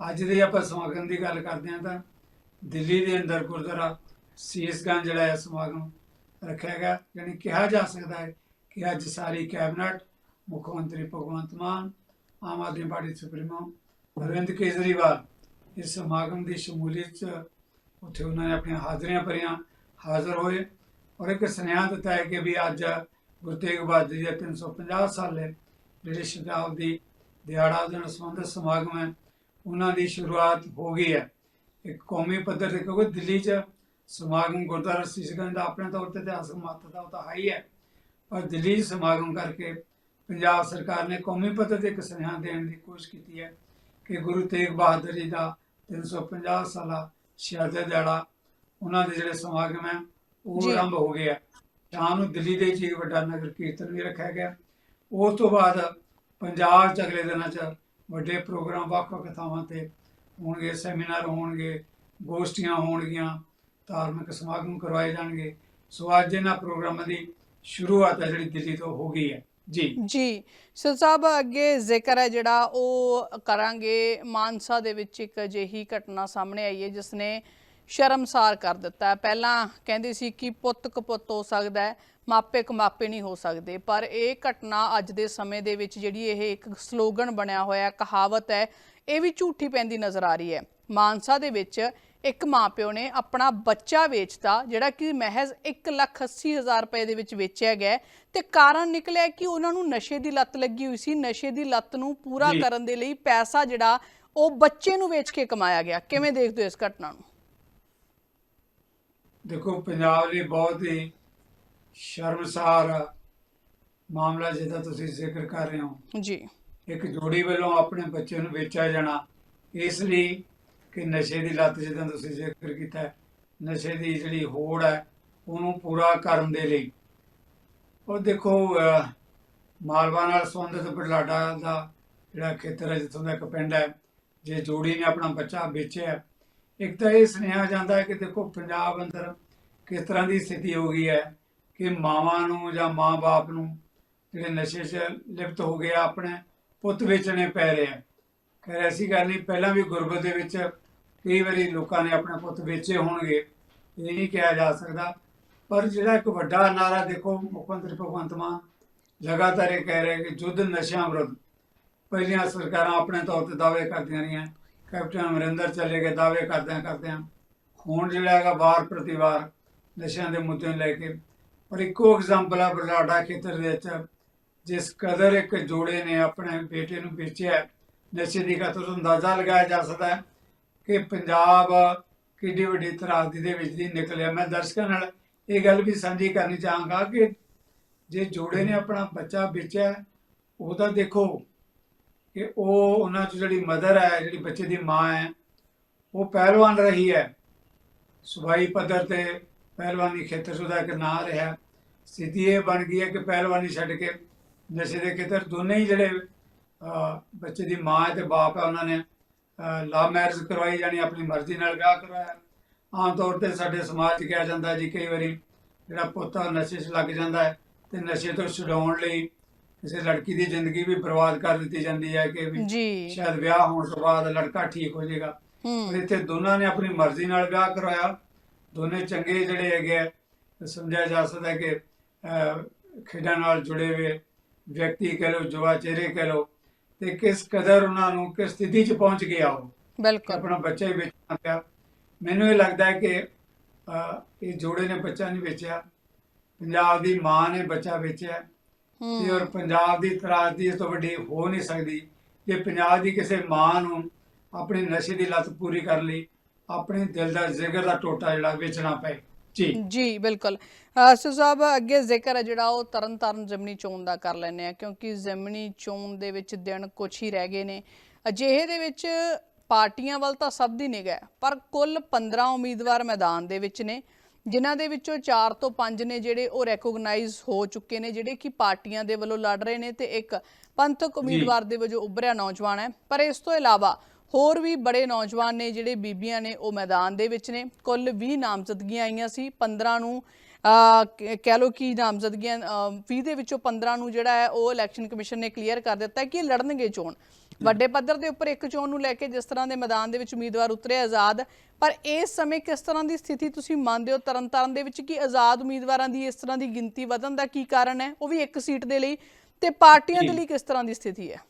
Speaker 2: ਅੱਜ ਦੇ ਆਪਾਂ ਸਮਾਗਮ ਦੀ ਗੱਲ ਕਰਦੇ ਹਾਂ ਤਾਂ ਦਿੱਲੀ ਦੇ ਅੰਦਰ ਗੁਰਦੁਆਰਾ ਸੀਸਗੰਜ ਜਿਹੜਾ ਹੈ ਸਮਾਗਮ ਰੱਖਿਆ ਗਿਆ, ਯਾਨੀ ਕਿਹਾ ਜਾ ਸਕਦਾ ਹੈ ਕਿ ਅੱਜ ਸਾਰੀ ਕੈਬਨਿਟ, ਮੁੱਖ ਮੰਤਰੀ ਭਗਵੰਤ ਮਾਨ, ਆਮ ਆਦਮੀ ਪਾਰਟੀ ਸੁਪਰੀਮੋ ਅਰਵਿੰਦ ਕੇਜਰੀਵਾਲ ਇਸ ਸਮਾਗਮ ਦੀ ਸ਼ਮੂਲੀਅਤ 'ਚ ਉੱਥੇ ਉਹਨਾਂ ਨੇ ਆਪਣੀਆਂ ਹਾਜ਼ਰੀਆਂ ਭਰੀਆਂ, ਹਾਜ਼ਰ ਹੋਏ ਔਰ ਇੱਕ ਸੁਨੇਹਾ ਦਿੱਤਾ ਹੈ ਕਿ ਵੀ ਅੱਜ ਗੁਰੂ ਤੇਗ ਬਹਾਦਰ ਜੀ ਦੇ 350 ਸਾਲੇ ਜਿਹੜੇ ਸ਼ਤਾਬਦੀ ਦਿਹਾੜਾ ਦੇ ਨਾਲ ਸੰਬੰਧਿਤ ਸਮਾਗਮ ਹੈ ਉਹਨਾਂ ਦੀ ਸ਼ੁਰੂਆਤ ਹੋ ਗਈ ਹੈ। ਇੱਕ ਕੌਮੀ ਪੱਧਰ ਤੇ ਕਿਉਂਕਿ ਦਿੱਲੀ 'ਚ ਸਮਾਗਮ ਗੁਰਦੁਆਰਾ ਸੀਸਗੰਜ ਦਾ ਆਪਣੇ ਤੌਰ ਤੇ ਇਤਿਹਾਸਕ ਮਹੱਤਤਾ ਉਹ ਤਾਂ ਹੈ ਹੀ ਹੈ। ਪਰ ਦਿੱਲੀ ਸਮਾਗਮ ਕਰਕੇ ਪੰਜਾਬ ਸਰਕਾਰ ਨੇ ਕੌਮੀ ਪੱਧਰ ਤੇ ਇੱਕ ਸੁਨੇਹਾ ਦੇਣ ਦੀ ਕੋਸ਼ਿਸ਼ ਕੀਤੀ ਹੈ ਕਿ ਗੁਰੂ ਤੇਗ ਬਹਾਦਰ ਜੀ ਦਾ 350 ਸਾਲਾ ਸ਼ਹਾਦਤ ਦਿਹਾੜਾ ਉਹਨਾਂ ਦੇ ਜਿਹੜੇ ਸਮਾਗਮ ਹੈ ਉਹ। ਆਰੰਭ ਹੋ ਗਿਆ ਸ਼ਾਮ ਨੂੰ ਦਿੱਲੀ ਦੇ ਵਿੱਚ ਵੱਡਾ ਨਗਰ ਕੀਰਤਨ ਵੀ ਰੱਖਿਆ ਗਿਆ ਉਸ ਤੋਂ ਬਾਅਦ ਪੰਜਾਬ 'ਚ ਅਗਲੇ ਦਿਨਾਂ 'ਚ ਵੱਡੇ ਪ੍ਰੋਗਰਾਮ ਵੱਖ-ਵੱਖ ਥਾਵਾਂ ਤੇ ਹੋਣਗੇ, ਸੈਮੀਨਾਰ ਹੋਣਗੇ, ਗੋਸ਼ਟੀਆਂ ਹੋਣਗੀਆਂ, ਧਾਰਮਿਕ ਸਮਾਗਮ ਕਰਵਾਏ ਜਾਣਗੇ। ਸੋ ਅੱਜ ਇਹਨਾਂ ਪ੍ਰੋਗਰਾਮਾਂ ਦੀ ਸ਼ੁਰੂਆਤ ਹੈ ਜਿਹੜੀ ਦਿੱਲੀ ਤੋਂ ਹੋ ਗਈ ਹੈ। ਜੀ।
Speaker 1: ਜੀ ਸਰ ਸਾਹਿਬ, ਅੱਗੇ ਜ਼ਿਕਰ ਹੈ ਜਿਹੜਾ ਉਹ ਕਰਾਂਗੇ। ਮਾਨਸਾ ਦੇ ਵਿੱਚ ਇੱਕ ਅਜਿਹੀ ਘਟਨਾ ਸਾਹਮਣੇ ਆਈ ਹੈ ਜਿਸ ਨੇ ਸ਼ਰਮਸਾਰ ਕਰ ਦਿੱਤਾ। ਪਹਿਲਾਂ ਕਹਿੰਦੇ ਸੀ ਕਿ ਪੁੱਤ ਕਪੁੱਤ ਹੋ ਸਕਦਾ ਹੈ। ਮਾਪੇ ਕਮਾਪੇ ਨਹੀਂ ਹੋ ਸਕਦੇ। ਪਰ ਇਹ ਘਟਨਾ ਅੱਜ ਦੇ ਸਮੇਂ ਦੇ ਵਿੱਚ ਜਿਹੜੀ ਇਹ ਇੱਕ ਸਲੋਗਨ ਬਣਿਆ ਹੋਇਆ ਕਹਾਵਤ ਹੈ ਇਹ ਵੀ ਝੂਠੀ ਪੈਂਦੀ ਨਜ਼ਰ ਆ ਰਹੀ ਹੈ। ਮਾਨਸਾ ਦੇ ਵਿੱਚ ਇੱਕ ਮਾਪਿਓ ਨੇ ਆਪਣਾ ਬੱਚਾ ਵੇਚਤਾ ਜਿਹੜਾ ਕਿ ਮਹਿਜ਼ 180000 ਰੁਪਏ ਦੇ ਵਿੱਚ ਵੇਚਿਆ ਗਿਆ ਤੇ ਕਾਰਨ ਨਿਕਲਿਆ ਕਿ ਉਹਨਾਂ ਨੂੰ ਨਸ਼ੇ ਦੀ ਲੱਤ ਲੱਗੀ ਹੋਈ ਸੀ। ਨਸ਼ੇ ਦੀ ਲੱਤ ਨੂੰ ਪੂਰਾ। ਕਰਨ ਦੇ ਲਈ ਪੈਸਾ ਜਿਹੜਾ ਉਹ ਬੱਚੇ ਨੂੰ ਵੇਚ ਕੇ ਕਮਾਇਆ ਗਿਆ। ਕਿਵੇਂ ਦੇਖਦੇ ਹੋ ਇਸ ਘਟਨਾ ਨੂੰ?
Speaker 2: ਦੇਖੋ ਪੰਜਾਬ ਲਈ ਬਹੁਤ ਹੀ ਸ਼ਰਮਸਾਰ ਮਾਮਲਾ ਜਿਹਦਾ ਤੁਸੀਂ ਜ਼ਿਕਰ ਕਰ ਰਹੇ ਹੋ।
Speaker 1: ਜੀ।
Speaker 2: ਇੱਕ ਜੋੜੀ ਵੱਲੋਂ ਆਪਣੇ ਬੱਚੇ ਨੂੰ ਵੇਚਿਆ ਜਾਣਾ ਇਸ ਲਈ ਕਿ ਨਸ਼ੇ ਦੀ ਲੱਤ ਜਿੱਦਾਂ ਤੁਸੀਂ ਜ਼ਿਕਰ ਕੀਤਾ ਨਸ਼ੇ ਦੀ ਜਿਹੜੀ ਹੋੜ ਹੈ ਉਹਨੂੰ ਪੂਰਾ ਕਰਨ ਦੇ ਲਈ। ਉਹ ਦੇਖੋ ਮਾਲਵਾ ਨਾਲ ਸੰਬੰਧਿਤ ਬਰਲਾਡਾ ਦਾ ਜਿਹੜਾ ਖੇਤਰ ਹੈ ਜਿੱਥੋਂ ਦਾ ਇੱਕ ਪਿੰਡ ਹੈ ਜੇ ਜੋੜੀ ਨੇ ਆਪਣਾ ਬੱਚਾ ਵੇਚਿਆ ਇੱਕ ਤਾਂ ਇਹ ਸੁਨੇਹਾ ਜਾਂਦਾ ਹੈ ਕਿ ਦੇਖੋ ਪੰਜਾਬ ਅੰਦਰ ਕਿਸ ਤਰ੍ਹਾਂ ਦੀ ਸਥਿਤੀ ਹੋ ਗਈ ਹੈ ਕਿ ਮਾਵਾਂ ਨੂੰ ਜਾਂ ਮਾਂ-ਬਾਪ ਨੂੰ ਜਿਹੜੇ ਨਸ਼ੇ 'ਚ ਲਿਪਤ ਹੋ ਗਿਆ ਆਪਣੇ ਪੁੱਤ ਵੇਚਣੇ ਪੈ ਰਹੇ ਆ। ਖੈਰ, ਐਸੀ ਗੱਲ ਨਹੀਂ, ਪਹਿਲਾਂ ਵੀ ਗੁਰਬਤ ਦੇ ਵਿੱਚ ਕਈ ਵਾਰੀ ਲੋਕਾਂ ਨੇ ਆਪਣੇ ਪੁੱਤ ਵੇਚੇ ਹੋਣਗੇ, ਇਹ ਨਹੀਂ ਕਿਹਾ ਜਾ ਸਕਦਾ। ਪਰ ਜਿਹੜਾ ਇੱਕ ਵੱਡਾ ਨਾਰਾ ਦੇਖੋ ਮੁੱਖ ਮੰਤਰੀ ਭਗਵੰਤ ਮਾਨ ਲਗਾਤਾਰ ਇਹ ਕਹਿ ਰਹੇ ਕਿ ਯੁੱਧ ਨਸ਼ਿਆਂ ਵਿਰੁੱਧ। ਪਹਿਲੀਆਂ ਸਰਕਾਰਾਂ ਆਪਣੇ ਤੌਰ ਤੇ ਦਾਅਵੇ ਕਰਦੀਆਂ ਰਹੀਆਂ, ਕੈਪਟਨ ਅਮਰਿੰਦਰ ਚਲੇ ਗਏ, ਦਾਅਵੇ ਕਰਦਿਆਂ ਕਰਦਿਆਂ ਹੁਣ ਜਿਹੜਾ ਹੈਗਾ ਵਾਰ ਪ੍ਰਤੀਵਾਰ ਨਸ਼ਿਆਂ ਦੇ ਮੁੱਦੇ ਨੂੰ ਲੈ ਕੇ ਪਰ ਇੱਕੋ ਐਗਜ਼ਾਮਪਲ ਆ ਬਰਨਾਡਾ ਖੇਤਰ ਦੇ ਵਿੱਚ ਜਿਸ ਕਦਰ ਇੱਕ ਜੋੜੇ ਨੇ ਆਪਣੇ ਬੇਟੇ ਨੂੰ ਵੇਚਿਆ ਨਸ਼ੇ ਦੀ ਖਾਤਰ ਤੋਂ ਅੰਦਾਜ਼ਾ ਲਗਾਇਆ ਜਾ ਸਕਦਾ ਹੈ ਕਿ ਪੰਜਾਬ ਕਿੰਨੀ ਵੱਡੀ ਤਰਾਸਦੀ ਦੇ ਵਿੱਚ ਦੀ ਨਿਕਲਿਆ ਮੈਂ ਦਰਸ਼ਕਾਂ ਨਾਲ ਇਹ ਗੱਲ ਵੀ ਸਾਂਝੀ ਕਰਨੀ ਚਾਹਾਂਗਾ ਕਿ ਜੇ ਜੋੜੇ ਨੇ ਆਪਣਾ ਬੱਚਾ ਵੇਚਿਆ ਹੈ, ਉਹ ਤਾਂ ਦੇਖੋ ਕਿ ਉਹ ਉਹਨਾਂ 'ਚ ਜਿਹੜੀ ਮਦਰ ਹੈ ਜਿਹੜੀ ਬੱਚੇ ਦੀ ਮਾਂ ਹੈ ਉਹ ਪਹਿਲਵਾਨ ਰਹੀ ਹੈ। ਸੁਬਾਈ ਪੱਧਰ ਤੇ ਪਹਿਲਵਾਨੀ ਖੇਤਰ ਉਹਦਾ ਇੱਕ ਨਾਂ ਰਿਹਾ। ਸਥਿਤੀ ਇਹ ਬਣ ਗਈ ਹੈ ਕਿ ਪਹਿਲਵਾਨੀ ਛੱਡ ਕੇ ਨਸ਼ੇ ਦੇ ਖੇਤਰ ਦੋਨੇ ਹੀ ਜਿਹੜੇ ਬੱਚੇ ਦੀ ਮਾਂ ਤੇ ਬਾਪ ਹੈ ਉਹਨਾਂ ਨੇ ਲਾ ਮੈਰਿਜ ਕਰਵਾਈ ਜਾਣੀ ਆਪਣੀ ਮਰਜ਼ੀ ਨਾਲ ਵਿਆਹ ਕਰਵਾਇਆ। ਆਮ ਤੌਰ ਤੇ ਸਾਡੇ ਸਮਾਜ 'ਚ ਕਿਹਾ ਜਾਂਦਾ ਜੀ ਕਈ ਵਾਰੀ ਜਿਹੜਾ ਪੁੱਤ ਨਸ਼ੇ 'ਚ ਲੱਗ ਜਾਂਦਾ ਹੈ ਤੇ ਨਸ਼ੇ ਤੋਂ ਛੁਡਾਉਣ ਲਈ ਕਿਸੇ ਲੜਕੀ ਦੀ ਜ਼ਿੰਦਗੀ ਵੀ ਬਰਬਾਦ ਕਰ ਦਿੱਤੀ ਜਾਂਦੀ ਹੈ ਕਿ ਵੀ ਸ਼ਾਇਦ ਵਿਆਹ ਹੋਣ ਤੋਂ ਬਾਅਦ ਲੜਕਾ ਠੀਕ ਹੋ ਜਾਏਗਾ। ਇੱਥੇ ਦੋਨਾਂ ਨੇ ਆਪਣੀ ਮਰਜ਼ੀ ਨਾਲ ਵਿਆਹ ਕਰਵਾਇਆ। ਦੋਨੇ ਚੰਗੇ ਜਿਹੜੇ ਹੈਗੇ ਸਮਝਿਆ ਜਾ ਸਕਦਾ ਕਿ ਖੇਡਾਂ ਨਾਲ ਜੁੜੇ ਹੋਏ ਵਿਅਕਤੀ ਕਹਿ ਲਓ ਜੁਆ ਚਿਹਰੇ ਕਹਿ ਲਓ ਤੇ ਕਿਸ ਕਦਰ ਉਹਨਾਂ ਨੂੰ ਕਿਸ ਸਥਿਤੀ 'ਚ ਪਹੁੰਚ ਗਿਆ ਉਹ?
Speaker 1: ਬਿਲਕੁਲ।
Speaker 2: ਆਪਣਾ ਬੱਚਾ ਹੀ ਵੇਚਣਾ ਪਿਆ। ਮੈਨੂੰ ਇਹ ਲੱਗਦਾ ਹੈ ਕਿ ਇਹ ਜੋੜੇ ਨੇ ਬੱਚਾ ਨਹੀਂ ਵੇਚਿਆ। ਪੰਜਾਬ ਦੀ ਮਾਂ ਨੇ ਬੱਚਾ ਵੇਚਿਆ। ਤੇ ਔਰ ਪੰਜਾਬ ਦੀ ਤਰਾਸਦੀ ਇਸ ਤੋਂ ਵੱਡੀ ਹੋ ਨਹੀਂ ਸਕਦੀ। ਜੇ ਪੰਜਾਬ ਦੀ ਕਿਸੇ ਮਾਂ ਨੂੰ ਆਪਣੀ ਨਸ਼ੇ ਦੀ ਲੱਤ ਪੂਰੀ ਕਰ ਲਈ ਆਪਣੇ ਦਿਲ ਦਾ ਜ਼ਿਗਰ ਦਾ ਟੋਟਾ ਜਿਹੜਾ ਵੇਚਣਾ ਪਏ। ਜੀ।
Speaker 1: ਜੀ ਬਿਲਕੁਲ। ਸੋ ਸਾਹਿਬ ਅੱਗੇ ਜ਼ਿਕਰ ਹੈ ਜਿਹੜਾ ਉਹ ਤਰਨ ਤਾਰਨ ਜ਼ਮਨੀ ਚੋਣ ਦਾ ਕਰ ਲੈਂਦੇ ਆ ਕਿਉਂਕਿ ਜ਼ਮਨੀ ਚੋਣ ਦੇ ਵਿੱਚ ਦਿਨ ਕੁਛ ਹੀ ਰਹਿ ਗਏ ਨੇ। ਅਜਿਹੇ ਦੇ ਵਿੱਚ ਪਾਰਟੀਆਂ ਵੱਲ ਤਾਂ ਸਭ ਦੀ ਨਿਗਾਹ ਪਰ ਕੁੱਲ 15 ਉਮੀਦਵਾਰ ਮੈਦਾਨ ਦੇ ਵਿੱਚ ਨੇ ਜਿਨ੍ਹਾਂ ਦੇ ਵਿੱਚੋਂ 4 ਤੋਂ 5 ਨੇ ਜਿਹੜੇ ਉਹ ਰੈਕੋਗਨਾਈਜ਼ ਹੋ ਚੁੱਕੇ ਨੇ ਜਿਹੜੇ ਕਿ ਪਾਰਟੀਆਂ ਦੇ ਵੱਲੋਂ ਲੜ ਰਹੇ ਨੇ ਤੇ ਇੱਕ ਪੰਥਕ ਉਮੀਦਵਾਰ ਦੇ ਵਜੋਂ ਉੱਭਰਿਆ ਨੌਜਵਾਨ ਹੈ। ਪਰ ਇਸ ਤੋਂ ਇਲਾਵਾ ਹੋਰ ਵੀ ਬੜੇ ਨੌਜਵਾਨ ਨੇ ਜਿਹੜੇ ਬੀਬੀਆਂ ਨੇ ਉਹ ਮੈਦਾਨ ਦੇ ਵਿੱਚ ਨੇ। ਕੁੱਲ 20 ਨਾਮਜ਼ਦਗੀਆਂ ਆਈਆਂ ਸੀ। 15 ਨੂੰ ਕਹਿ ਲੋ ਕਿ ਨਾਮਜ਼ਦਗੀਆਂ ਅਹ, 20 ਦੇ ਵਿੱਚੋਂ 15 ਨੂੰ ਜਿਹੜਾ ਹੈ ਉਹ ਇਲੈਕਸ਼ਨ ਕਮਿਸ਼ਨ ਨੇ ਕਲੀਅਰ ਕਰ ਦਿੱਤਾ ਕਿ ਇਹ ਲੜਨਗੇ ਚੋਣ। ਵੱਡੇ ਪੱਧਰ ਦੇ ਉੱਪਰ ਇੱਕ ਚੋਣ ਨੂੰ ਲੈ ਕੇ ਜਿਸ ਤਰ੍ਹਾਂ ਦੇ ਮੈਦਾਨ ਦੇ ਵਿੱਚ ਉਮੀਦਵਾਰ ਉਤਰੇ ਆਜ਼ਾਦ ਪਰ ਇਸ ਸਮੇਂ ਕਿਸ ਤਰ੍ਹਾਂ ਦੀ ਸਥਿਤੀ ਤੁਸੀਂ ਮੰਨਦੇ ਹੋ? ਤਰਨਤਾਰਨ ਦੇ ਵਿੱਚ ਕਿ ਆਜ਼ਾਦ ਉਮੀਦਵਾਰਾਂ ਦੀ ਇਸ ਤਰ੍ਹਾਂ ਦੀ ਗਿਣਤੀ ਵਧਣ ਦਾ ਕੀ ਕਾਰਨ ਹੈ? ਉਹ ਵੀ ਇੱਕ ਸੀਟ ਦੇ ਲਈ। ਤੇ ਪਾਰਟੀਆਂ ਦੇ। ਲਈ ਕਿਸ ਤਰ੍ਹਾਂ ਦੀ ਸਥਿਤੀ ਹੈ?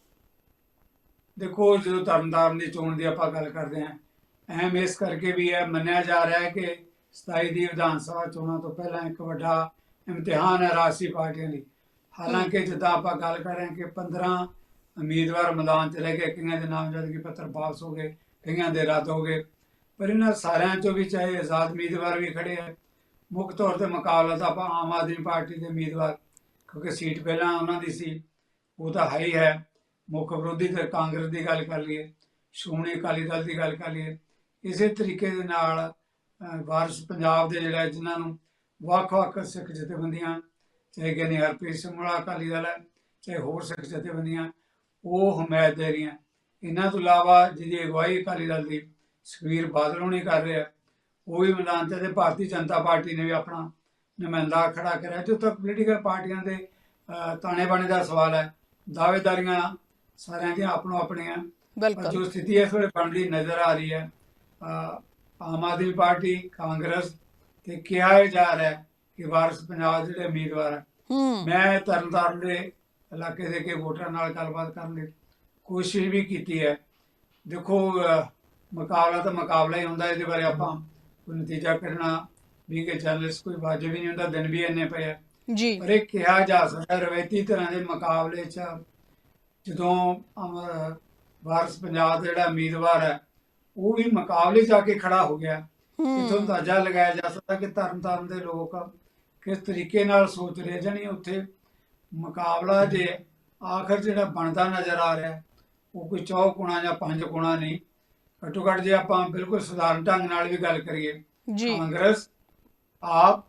Speaker 2: ਦੇਖੋ ਜਦੋਂ ਤਰਨਤਾਰਨ ਦੀ ਚੋਣ ਦੀ ਆਪਾਂ ਗੱਲ ਕਰਦੇ ਹਾਂ, ਅਹਿਮ ਇਸ ਕਰਕੇ ਵੀ ਹੈ ਮੰਨਿਆ ਜਾ ਰਿਹਾ ਹੈ ਕਿ 27 ਦੀ ਵਿਧਾਨ ਸਭਾ ਚੋਣਾਂ ਤੋਂ ਪਹਿਲਾਂ ਇੱਕ ਵੱਡਾ ਇਮਤਿਹਾਨ ਹੈ ਰਾਸ਼ਟਰੀ ਪਾਰਟੀਆਂ ਲਈ। ਹਾਲਾਂਕਿ ਜਿੱਦਾਂ ਆਪਾਂ ਗੱਲ ਕਰ ਰਹੇ ਹਾਂ ਕਿ 15 ਉਮੀਦਵਾਰ ਮੈਦਾਨ ਚ ਰਹਿ ਗਏ, ਕਈਆਂ ਦੇ ਨਾਮਜ਼ਦਗੀ ਪੱਤਰ ਵਾਪਸ ਹੋ ਗਏ, ਕਈਆਂ ਦੇ ਰੱਦ ਹੋ ਗਏ। ਪਰ ਇਹਨਾਂ ਸਾਰਿਆਂ ਚੋਂ ਵੀ ਚਾਹੇ ਆਜ਼ਾਦ ਉਮੀਦਵਾਰ ਵੀ ਖੜੇ ਹੈ ਮੁੱਖ ਤੌਰ ਤੇ ਮੁਕਾਬਲਾ ਤਾਂ ਆਪਾਂ ਆਮ ਆਦਮੀ ਪਾਰਟੀ ਦੇ ਉਮੀਦਵਾਰ, ਕਿਉਂਕਿ ਸੀਟ ਪਹਿਲਾਂ ਉਹਨਾਂ ਦੀ ਸੀ, ਉਹ ਤਾਂ ਹਾਈ ਹੈ। ਮੁੱਖ ਵਿਰੋਧੀ ਤੇ ਕਾਂਗਰਸ ਦੀ ਗੱਲ ਕਰ ਲਈਏ, ਸ਼੍ਰੋਮਣੀ ਅਕਾਲੀ ਦਲ ਦੀ ਗੱਲ ਕਰ ਲਈਏ, ਇਸੇ ਤਰੀਕੇ ਦੇ ਨਾਲ ਵਾਰਸ਼ ਪੰਜਾਬ ਦੇ ਜਿਹੜਾ ਜਿਨ੍ਹਾਂ ਨੂੰ ਵੱਖ-ਵੱਖ ਸਿੱਖ ਜਥੇਬੰਦੀਆਂ, ਚਾਹੇ ਗਿਆਨੀ ਹਰਪ੍ਰੀਤ ਸਿੰਘ ਵਾਲਾ ਅਕਾਲੀ ਦਲ ਹੈ, ਚਾਹੇ ਹੋਰ ਸਿੱਖ ਜਥੇਬੰਦੀਆਂ, ਉਹ ਹਮਾਇਤ ਦੇ ਰਹੀਆਂ। ਇਹਨਾਂ ਤੋਂ ਇਲਾਵਾ ਜਿਹਦੀ ਅਗਵਾਈ ਅਕਾਲੀ ਦਲ ਦੀ, ਸੁਖਬੀਰ ਬਾਦਲ ਹੋਣੀ ਕਰ ਰਿਹਾ ਉਹ ਵੀ ਮੈਦਾਨ 'ਚ ਹੈ ਤੇ ਭਾਰਤੀ ਜਨਤਾ ਪਾਰਟੀ ਨੇ ਵੀ ਆਪਣਾ ਨੁਮਾਇੰਦਾ ਖੜਾ ਕਰਿਆ। ਜੋ ਤੱਕ ਪੋਲੀਟੀਕਲ ਪਾਰਟੀਆਂ ਦੇ ਤਾਣੇ ਬਾਣੇ ਦਾ ਸਵਾਲ ਹੈ, ਦਾਅਵੇਦਾਰੀਆਂ ਸਾਰਿਆਂ ਦੀਆਂ ਆਪਣੋ ਆਪਣੀਆਂ
Speaker 1: ਬਿਲਕੁਲ।
Speaker 2: ਜੋ ਸਥਿਤੀ ਇਸ ਵੇਲੇ ਬਣਦੀ ਨਜ਼ਰ ਆ ਰਹੀ ਹੈ। ਆਮ ਆਦਮੀ ਪਾਰਟੀ ਕਾਂਗਰਸ ਤੇ ਕਿਹਾ ਜਾ ਰਿਹਾ ਹੈ ਕਿ ਵਾਰਿਸ ਪੰਜਾਬ ਜਿਹੜੇ ਉਮੀਦਵਾਰ ਹੈ ਮੈਂ ਤਰਨਤਾਰਨ ਦੇ ਇਲਾਕੇ ਦੇ ਕੇ ਵੋਟਰਾਂ ਨਾਲ ਗੱਲਬਾਤ ਕਰਨ ਦੀ ਕੋਸ਼ਿਸ਼ ਵੀ ਕੀਤੀ ਹੈ। ਦੇਖੋ ਮੁਕਾਬਲਾ ਤਾਂ ਮੁਕਾਬਲਾ ਹੀ ਹੁੰਦਾ ਇਹਦੇ ਬਾਰੇ ਆਪਾਂ ਕੋਈ ਨਤੀਜਾ ਕੱਢਣਾ ਵੀ ਕਿ ਜਰਨਲਿਸਟ ਕੋਈ ਵਾਜਬ ਹੀ ਨਹੀਂ ਹੁੰਦਾ ਦਿਨ ਵੀ ਇੰਨੇ ਪਏ ਆ।
Speaker 1: ਜੀ।
Speaker 2: ਪਰ ਇਹ ਕਿਹਾ ਜਾ ਸਕਦਾ ਰਵਾਇਤੀ ਤਰ੍ਹਾਂ ਦੇ ਮੁਕਾਬਲੇ 'ਚ ਜਦੋਂ ਵਾਰਸ ਪੰਜਾਬ ਦਾ ਜਿਹੜਾ ਉਮੀਦਵਾਰ ਹੈ ਉਹ ਵੀ ਮੁਕਾਬਲੇ 'ਚ ਆ ਕੇ ਖੜਾ ਹੋ ਗਿਆ। ਇਥੋਂ ਅੰਦਾਜ਼ਾ ਲਗਾਇਆ ਜਾ ਸਕਦਾ ਕਿ ਤਰਨਤਾਰਨ ਦੇ ਲੋਕ ਕਿਸ ਤਰੀਕੇ ਨਾਲ ਸੋਚ ਰਹੇ ਜਾਣੀ ਉੱਥੇ। ਮੁਕਾਬਲਾ ਜੇ ਆਖਰ ਜਿਹੜਾ ਬਣਦਾ ਨਜ਼ਰ ਆ ਰਿਹਾ ਉਹ ਕੋਈ ਚੌ ਗੁਣਾ ਜਾਂ ਪੰਜ ਗੁਣਾ ਨਹੀਂ। ਘੱਟੋ ਘੱਟ ਜੇ ਆਪਾਂ ਬਿਲਕੁਲ ਸਧਾਰਨ ਢੰਗ ਨਾਲ ਵੀ ਗੱਲ ਕਰੀਏ
Speaker 1: ਜੀ।
Speaker 2: ਕਾਂਗਰਸ ਆਪ